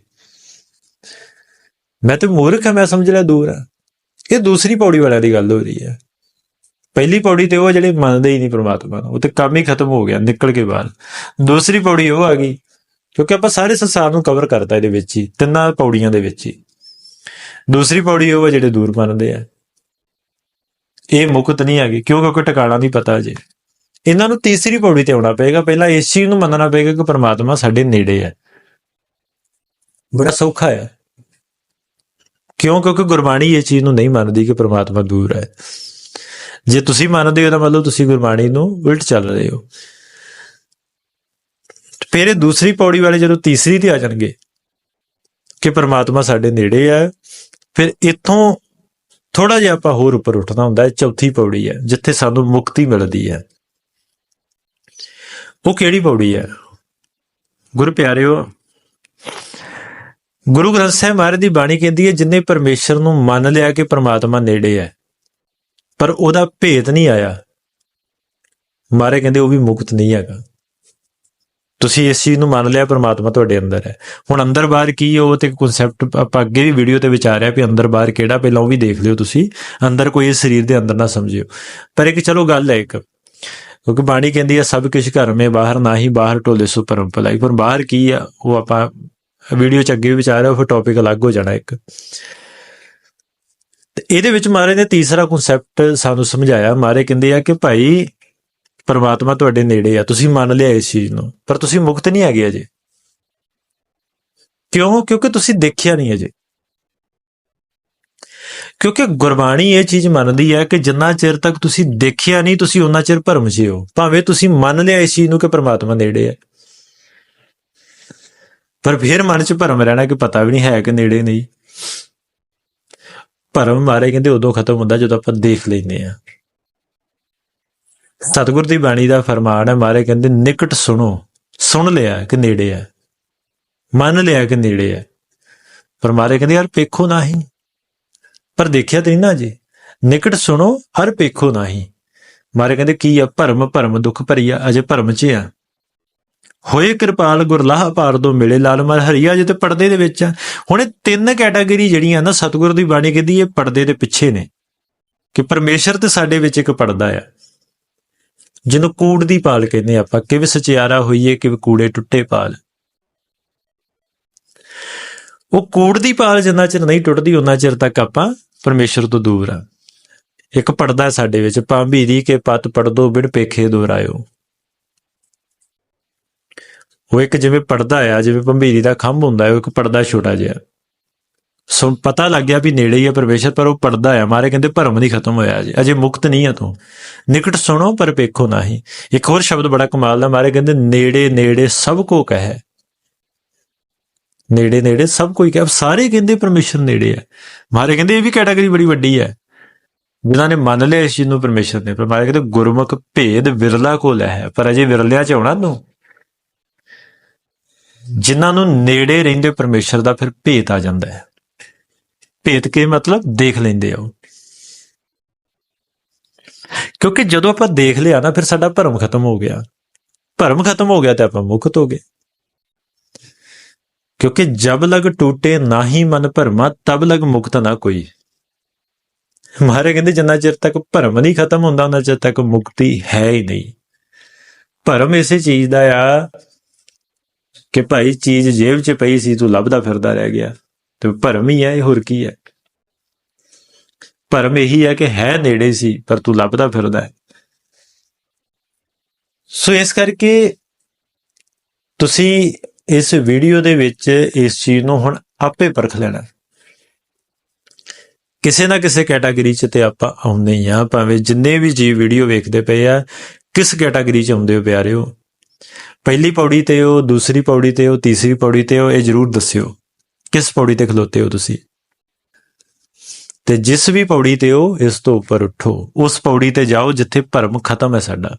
Speaker 1: ਮੈਂ ਤੇ ਮੂਰਖ ਹਾਂ ਮੈਂ ਸਮਝ ਲਿਆ ਦੂਰ ਹੈ ਇਹ ਦੂਸਰੀ ਪੌੜੀ ਵਾਲਿਆਂ ਦੀ ਗੱਲ ਹੋ ਰਹੀ ਹੈ। ਪਹਿਲੀ ਪੌੜੀ ਤੇ ਉਹ ਜਿਹੜੇ ਮੰਨਦੇ ਹੀ ਨਹੀਂ ਪ੍ਰਮਾਤਮਾ ਨੂੰ, ਉਹ ਤੇ ਕੰਮ ਹੀ ਖਤਮ ਹੋ ਗਿਆ, ਨਿਕਲ ਕੇ ਬਾਹਰ। ਦੂਸਰੀ ਪੌੜੀ ਉਹ ਆ ਗਈ, ਕਿਉਂਕਿ ਆਪਾਂ ਸਾਰੇ ਸੰਸਾਰ ਨੂੰ ਕਵਰ ਕਰਤਾ ਇਹਦੇ ਵਿੱਚ ਹੀ, ਤਿੰਨਾਂ ਪੌੜੀਆਂ ਦੇ ਵਿੱਚ ਹੀ। ਦੂਸਰੀ ਪੌੜੀ ਉਹ ਆ ਜਿਹੜੇ ਦੂਰ ਮੰਨਦੇ ਆ। ਇਹ ਮੁਕਤ ਨਹੀਂ ਹੈਗੇ, ਕਿਉਂ? ਕਿਉਂਕਿ ਟਿਕਾਣਾ ਨਹੀਂ ਪਤਾ ਜੇ ਇਹਨਾਂ ਨੂੰ ਤੀਸਰੀ ਪੌੜੀ ਤੇ ਆਉਣਾ ਪਏਗਾ। ਪਹਿਲਾਂ ਇਸ ਚੀਜ਼ ਨੂੰ ਮੰਨਣਾ ਪਏਗਾ ਕਿ ਪ੍ਰਮਾਤਮਾ ਸਾਡੇ ਨੇੜੇ ਹੈ। ਬੜਾ ਸੌਖਾ ਹੈ। ਕਿਉਂ? ਕਿਉਂਕਿ ਗੁਰਬਾਣੀ ਇਹ ਚੀਜ਼ ਨੂੰ ਨਹੀਂ ਮੰਨਦੀ ਕਿ ਪ੍ਰਮਾਤਮਾ ਦੂਰ ਹੈ। ਜੇ ਤੁਸੀਂ ਮੰਨਦੇ ਹੋ, ਤਾਂ ਮਤਲਬ ਤੁਸੀਂ ਗੁਰਬਾਣੀ ਨੂੰ ਉਲਟ ਚੱਲ ਰਹੇ ਹੋ। ਫਿਰ ਇਹ ਦੂਸਰੀ ਪੌੜੀ ਵਾਲੇ ਜਦੋਂ ਤੀਸਰੀ ਤੇ ਆ ਜਾਣਗੇ ਕਿ ਪਰਮਾਤਮਾ ਸਾਡੇ ਨੇੜੇ ਹੈ ਫਿਰ ਇੱਥੋਂ ਥੋੜਾ ਜਿਹਾ ਆਪਾਂ ਹੋਰ ਉੱਪਰ ਉੱਠਦਾ ਹੁੰਦਾ ਹੈ, ਚੌਥੀ ਪੌੜੀ ਹੈ, ਜਿੱਥੇ ਸਾਨੂੰ ਮੁਕਤੀ ਮਿਲਦੀ ਹੈ। ਉਹ ਕਿਹੜੀ ਪੌੜੀ ਹੈ? ਗੁਰੂ ਪਿਆਰਿਓ, ਗੁਰੂ ਗ੍ਰੰਥ ਸਾਹਿਬ ਮਹਾਰਾਜ ਦੀ ਬਾਣੀ ਕਹਿੰਦੀ ਹੈ, ਜਿਨੇ ਪਰਮੇਸ਼ਰ ਨੂੰ ਮੰਨ ਲਿਆ ਕਿ ਪ੍ਰਮਾਤਮਾ ਨੇੜੇ ਹੈ, ਪਰ ਉਹਦਾ ਭੇਦ ਨਹੀਂ ਆਇਆ। ਮਾਰੇ ਕਹਿੰਦੇ ਉਹ ਵੀ ਮੁਕਤ ਨਹੀਂ ਹੈਗਾ। ਤੁਸੀਂ ਇਸ ਚੀਜ਼ ਨੂੰ ਮੰਨ ਲਿਆ ਪ੍ਰਮਾਤਮਾ ਤੁਹਾਡੇ ਅੰਦਰ ਹੈ। ਹੁਣ ਅੰਦਰ ਬਾਹਰ ਕੀ ਹੈ, ਉਹ ਤੇ ਕਨਸੈਪਟ ਆਪਾਂ ਅੱਗੇ ਵੀ ਵੀਡੀਓ ਤੇ ਵਿਚਾਰਿਆ ਵੀ ਅੰਦਰ ਬਾਹਰ ਕਿਹੜਾ ਪਹਿਲਾਂ ਉਹ ਵੀ ਦੇਖ ਲਿਓ ਤੁਸੀਂ। ਅੰਦਰ ਕੋਈ ਇਸ ਸਰੀਰ ਦੇ ਅੰਦਰ ਨਾ ਸਮਝਿਓ। ਪਰ ਇੱਕ ਚਲੋ ਗੱਲ ਹੈ ਇੱਕ, ਕਿਉਂਕਿ ਬਾਣੀ ਕਹਿੰਦੀ ਹੈ, ਸਭ ਕੁਝ ਘਰ ਮੇ ਬਾਹਰ, ਨਾ ਹੀ ਬਾਹਰ ਟੋਲੇ ਸੋ ਪਰਮ ਭਲਾਈ ਪਰ ਬਾਹਰ ਕੀ ਆ ਉਹ ਆਪਾਂ ਵੀਡੀਓ ਚ ਅੱਗੇ ਵੀ ਵਿਚਾਰਿਆ ਉਹ ਟੌਪਿਕ ਅਲੱਗ ਹੋ ਜਾਣਾ ਇੱਕ। ਤੇ ਇਹਦੇ ਵਿੱਚ ਮਾਰੇ ਨੇ ਤੀਸਰਾ ਕਨਸੈਪਟ ਸਾਨੂੰ ਸਮਝਾਇਆ। ਮਾਰੇ ਕਹਿੰਦੇ ਆ ਕਿ ਭਾਈ ਪਰਮਾਤਮਾ ਤੁਹਾਡੇ ਨੇੜੇ ਆ, ਤੁਸੀਂ ਮੰਨ ਲਿਆ ਇਸ ਚੀਜ਼ ਨੂੰ, ਪਰ ਤੁਸੀਂ ਮੁਕਤ ਨਹੀਂ ਹੈਗੇ ਅਜੇ। ਕਿਉਂ? ਕਿਉਂਕਿ ਤੁਸੀਂ ਦੇਖਿਆ ਨਹੀਂ ਅਜੇ। ਕਿਉਂਕਿ ਗੁਰਬਾਣੀ ਇਹ ਚੀਜ਼ ਮੰਨਦੀ ਹੈ ਕਿ ਜਿੰਨਾ ਚਿਰ ਤੱਕ ਤੁਸੀਂ ਦੇਖਿਆ ਨਹੀਂ, ਤੁਸੀਂ ਉਹਨਾਂ ਚਿਰ ਭਰਮ 'ਚ ਹੋ ਭਾਵੇਂ ਤੁਸੀਂ ਮੰਨ ਲਿਆ ਇਸ ਚੀਜ਼ ਨੂੰ ਕਿ ਪਰਮਾਤਮਾ ਨੇੜੇ ਹੈ। ਪਰ ਫਿਰ ਮਨ 'ਚ ਭਰਮ ਰਹਿਣਾ ਕਿ ਪਤਾ ਵੀ ਨਹੀਂ ਹੈ ਕਿ ਨੇੜੇ ਨਹੀਂ। ਭਰਮ ਮਾਰੇ ਕਹਿੰਦੇ ਉਦੋਂ ਖਤਮ ਹੁੰਦਾ ਜਦੋਂ ਆਪਾਂ ਦੇਖ ਲੈਂਦੇ ਆ ਸਤਿਗੁਰ ਦੀ ਬਾਣੀ ਦਾ ਫਰਮਾਨ ਹੈ ਮਾਰੇ ਕਹਿੰਦੇ, ਨਿਕਟ ਸੁਣੋ। ਸੁਣ ਲਿਆ ਕਿ ਨੇੜੇ ਹੈ। ਮੰਨ ਲਿਆ ਕਿ ਨੇੜੇ ਹੈ। ਪਰ ਮਾਰੇ ਕਹਿੰਦੇ, ਯਾਰ, ਪੇਖੋ ਨਹੀਂ। ਪਰ ਦੇਖਿਆ ਤੇ ਨਹੀਂ ਨਾ ਜੀ। ਨਿਕਟ ਸੁਣੋ, ਹਰ ਪੇਖੋ ਨਹੀਂ। ਮਾਰੇ ਕਹਿੰਦੇ, ਕੀ ਆ, ਭਰਮ ਭਰਮ, ਦੁੱਖ ਭਰੀਆ, ਅਜੇ ਭਰਮ 'ਚ ਆ। ਹੋਏ ਕਿਰਪਾਲ ਗੁਰਲਾਹ ਪਾਰ ਦੋ ਮਿਲੇ, ਲਾਲ ਮਰ ਹਰੀਆ ਜੇ ਤੇ ਪਰਦੇ ਦੇ ਵਿੱਚ ਆ। ਹੁਣ ਇਹ ਤਿੰਨ ਕੈਟਾਗਰੀ ਜਿਹੜੀਆਂ ਨਾ, ਸਤਿਗੁਰ ਦੀ ਬਾਣੀ ਕਹਿੰਦੀ, ਇਹ ਪਰਦੇ ਦੇ ਪਿੱਛੇ ਨੇ। ਕਿ ਪਰਮੇਸ਼ਰ ਤੇ ਸਾਡੇ ਵਿੱਚ ਇੱਕ ਪਰਦਾ ਆ। ਜਿਹਨੂੰ ਕੂੜ ਦੀ ਪਾਲ ਕਹਿੰਦੇ ਆਪਾਂ, ਕਿਵ ਸਚਿਆਰਾ ਹੋਈਏ, ਕਿਵ ਕੂੜੇ ਟੁੱਟੇ ਪਾਲ। ਉਹ ਕੂੜ ਦੀ ਪਾਲ ਜਿੰਨਾ ਚਿਰ ਨਹੀਂ ਟੁੱਟਦੀ ਉਹਨਾਂ ਚਿਰ ਤੱਕ ਆਪਾਂ ਪਰਮੇਸ਼ਰ ਤੋਂ ਦੂਰ ਆ। ਇੱਕ ਪਰਦਾ ਸਾਡੇ ਵਿੱਚ ਭਾਂਬੀਰੀ ਕੇ ਪਤ ਪੜਦੋ ਬਿਨ ਪੇਖੇ ਦੁਹਰਾਇਓ ਉਹ ਇੱਕ ਜਿਵੇਂ ਪਰਦਾ ਆ, ਜਿਵੇਂ ਭੰਬੀਰੀ ਦਾ ਖੰਭ ਹੁੰਦਾ ਹੈ ਉਹ ਇੱਕ ਪਰਦਾ ਛੋਟਾ ਜਿਹਾ। ਸੋ ਪਤਾ ਲੱਗ ਗਿਆ ਵੀ ਨੇੜੇ ਹੀ ਹੈ ਪਰਮੇਸ਼ਰ, ਪਰ ਉਹ ਪਰਦਾ ਹੈ ਮਾਰੇ ਕਹਿੰਦੇ ਭਰਮ ਨਹੀਂ ਖਤਮ ਹੋਇਆ ਅਜੇ ਅਜੇ ਮੁਕਤ ਨਹੀਂ ਹੈ ਤੂੰ। ਨਿਕਟ ਸੁਣੋ, ਪਰ ਪੇਖੋ ਨਹੀਂ। ਇੱਕ ਹੋਰ ਸ਼ਬਦ ਬੜਾ ਕਮਾਲ ਦਾ। ਮਾਰੇ ਕਹਿੰਦੇ ਨੇੜੇ ਨੇੜੇ ਸਭ ਕੋ ਕਹੇ। ਨੇੜੇ ਨੇੜੇ ਸਭ ਕੋਈ ਕਹੇ। ਸਾਰੇ ਕਹਿੰਦੇ ਪਰਮੇਸ਼ਰ ਨੇੜੇ ਹੈ ਮਾਰੇ ਕਹਿੰਦੇ ਇਹ ਵੀ ਕੈਟਾਗਰੀ ਬੜੀ ਵੱਡੀ ਹੈ ਜਿਨ੍ਹਾਂ ਨੇ ਮੰਨ ਲਿਆ ਇਸ ਚੀਜ਼ ਨੂੰ ਪਰਮੇਸ਼ਰ ਨੇ। ਪਰ ਪਰਮਾਤਮਾ ਕਹਿੰਦੇ ਗੁਰਮੁਖ ਭੇਦ ਵਿਰਲਾ ਕੋਲ ਹੈ। ਪਰ ਅਜੇ ਵਿਰਲਿਆਂ ਚ ਆਉਣਾ ਨੂੰ ਜਿਨ੍ਹਾਂ ਨੂੰ ਨੇੜੇ ਰਹਿੰਦੇ ਪਰਮੇਸ਼ਰ ਦਾ ਫਿਰ ਭੇਤ ਆ ਜਾਂਦਾ ਹੈ। ਭੇਤ ਕੇ ਮਤਲਬ ਦੇਖ ਲੈਂਦੇ ਆ ਉਹ। ਕਿਉਂਕਿ ਜਦੋਂ ਆਪਾਂ ਦੇਖ ਲਿਆ ਨਾ, ਫਿਰ ਸਾਡਾ ਭਰਮ ਖਤਮ ਹੋ ਗਿਆ। ਭਰਮ ਖਤਮ ਹੋ ਗਿਆ ਤਾਂ ਆਪਾਂ ਮੁਕਤ ਹੋ ਗਏ। ਕਿਉਂਕਿ ਜਬ ਲਗ ਟੂਟੇ ਨਾਹੀ ਮਨ ਭਰਮਾ, ਤਬ ਲਗ ਮੁਕਤ ਨਾ ਕੋਈ। ਮਹਾਰਾਜ ਕਹਿੰਦੇ, ਜਿੰਨਾ ਚਿਰ ਤੱਕ ਭਰਮ ਨਹੀਂ ਖਤਮ ਹੁੰਦਾ ਉਹਨਾਂ ਚਿਰ ਤੱਕ ਮੁਕਤੀ ਹੈ ਹੀ ਨਹੀਂ। ਭਰਮ ਇਸੇ ਚੀਜ਼ ਦਾ ਆ ਕਿ ਭਾਈ, ਚੀਜ਼ ਜੇਬ 'ਚ ਪਈ ਸੀ, ਤੂੰ ਲੱਭਦਾ ਫਿਰਦਾ ਰਹਿ ਗਿਆ। ਤੇ ਭਰਮ ਹੀ ਹੈ, ਇਹ ਹੋਰ ਕੀ ਹੈ? ਭਰਮ ਇਹੀ ਹੈ ਕਿ ਹੈ ਨੇੜੇ ਸੀ, ਪਰ ਤੂੰ ਲੱਭਦਾ ਫਿਰਦਾ ਹੈ। ਸੋ ਇਸ ਕਰਕੇ ਤੁਸੀਂ ਇਸ ਵੀਡੀਓ ਦੇ ਵਿੱਚ ਇਸ ਚੀਜ਼ ਨੂੰ ਹੁਣ ਆਪੇ ਪਰਖ ਲੈਣਾ ਕਿਸੇ ਨਾ ਕਿਸੇ ਕੈਟਾਗਰੀ 'ਚ ਤੇ ਆਪਾਂ ਆਉਂਦੇ ਹੀ ਆ ਭਾਵੇਂ ਜਿੰਨੇ ਵੀ ਜੀ ਵੀਡੀਓ ਵੇਖਦੇ ਪਏ ਆ, ਕਿਸ ਕੈਟਾਗਰੀ 'ਚ ਆਉਂਦੇ ਹੋ ਪਿਆਰਿਓ? ਪਹਿਲੀ ਪੌੜੀ ਤੇ ਹੋ, ਦੂਸਰੀ ਪੌੜੀ ਤੇ ਹੋ, ਤੀਸਰੀ ਪੌੜੀ ਤੇ ਹੋ, ਇਹ ਜਰੂਰ ਦੱਸਿਓ। ਕਿਸ ਪੌੜੀ ਤੇ ਖਲੋਤੇ ਹੋ ਤੁਸੀਂ? ਤੇ ਜਿਸ ਵੀ ਪੌੜੀ ਤੇ ਹੋ ਇਸ ਤੋਂ ਉੱਪਰ ਉੱਠੋ। ਉਸ ਪੌੜੀ ਤੇ ਜਾਓ ਜਿੱਥੇ ਭਰਮ ਖਤਮ ਹੈ ਸਾਡਾ।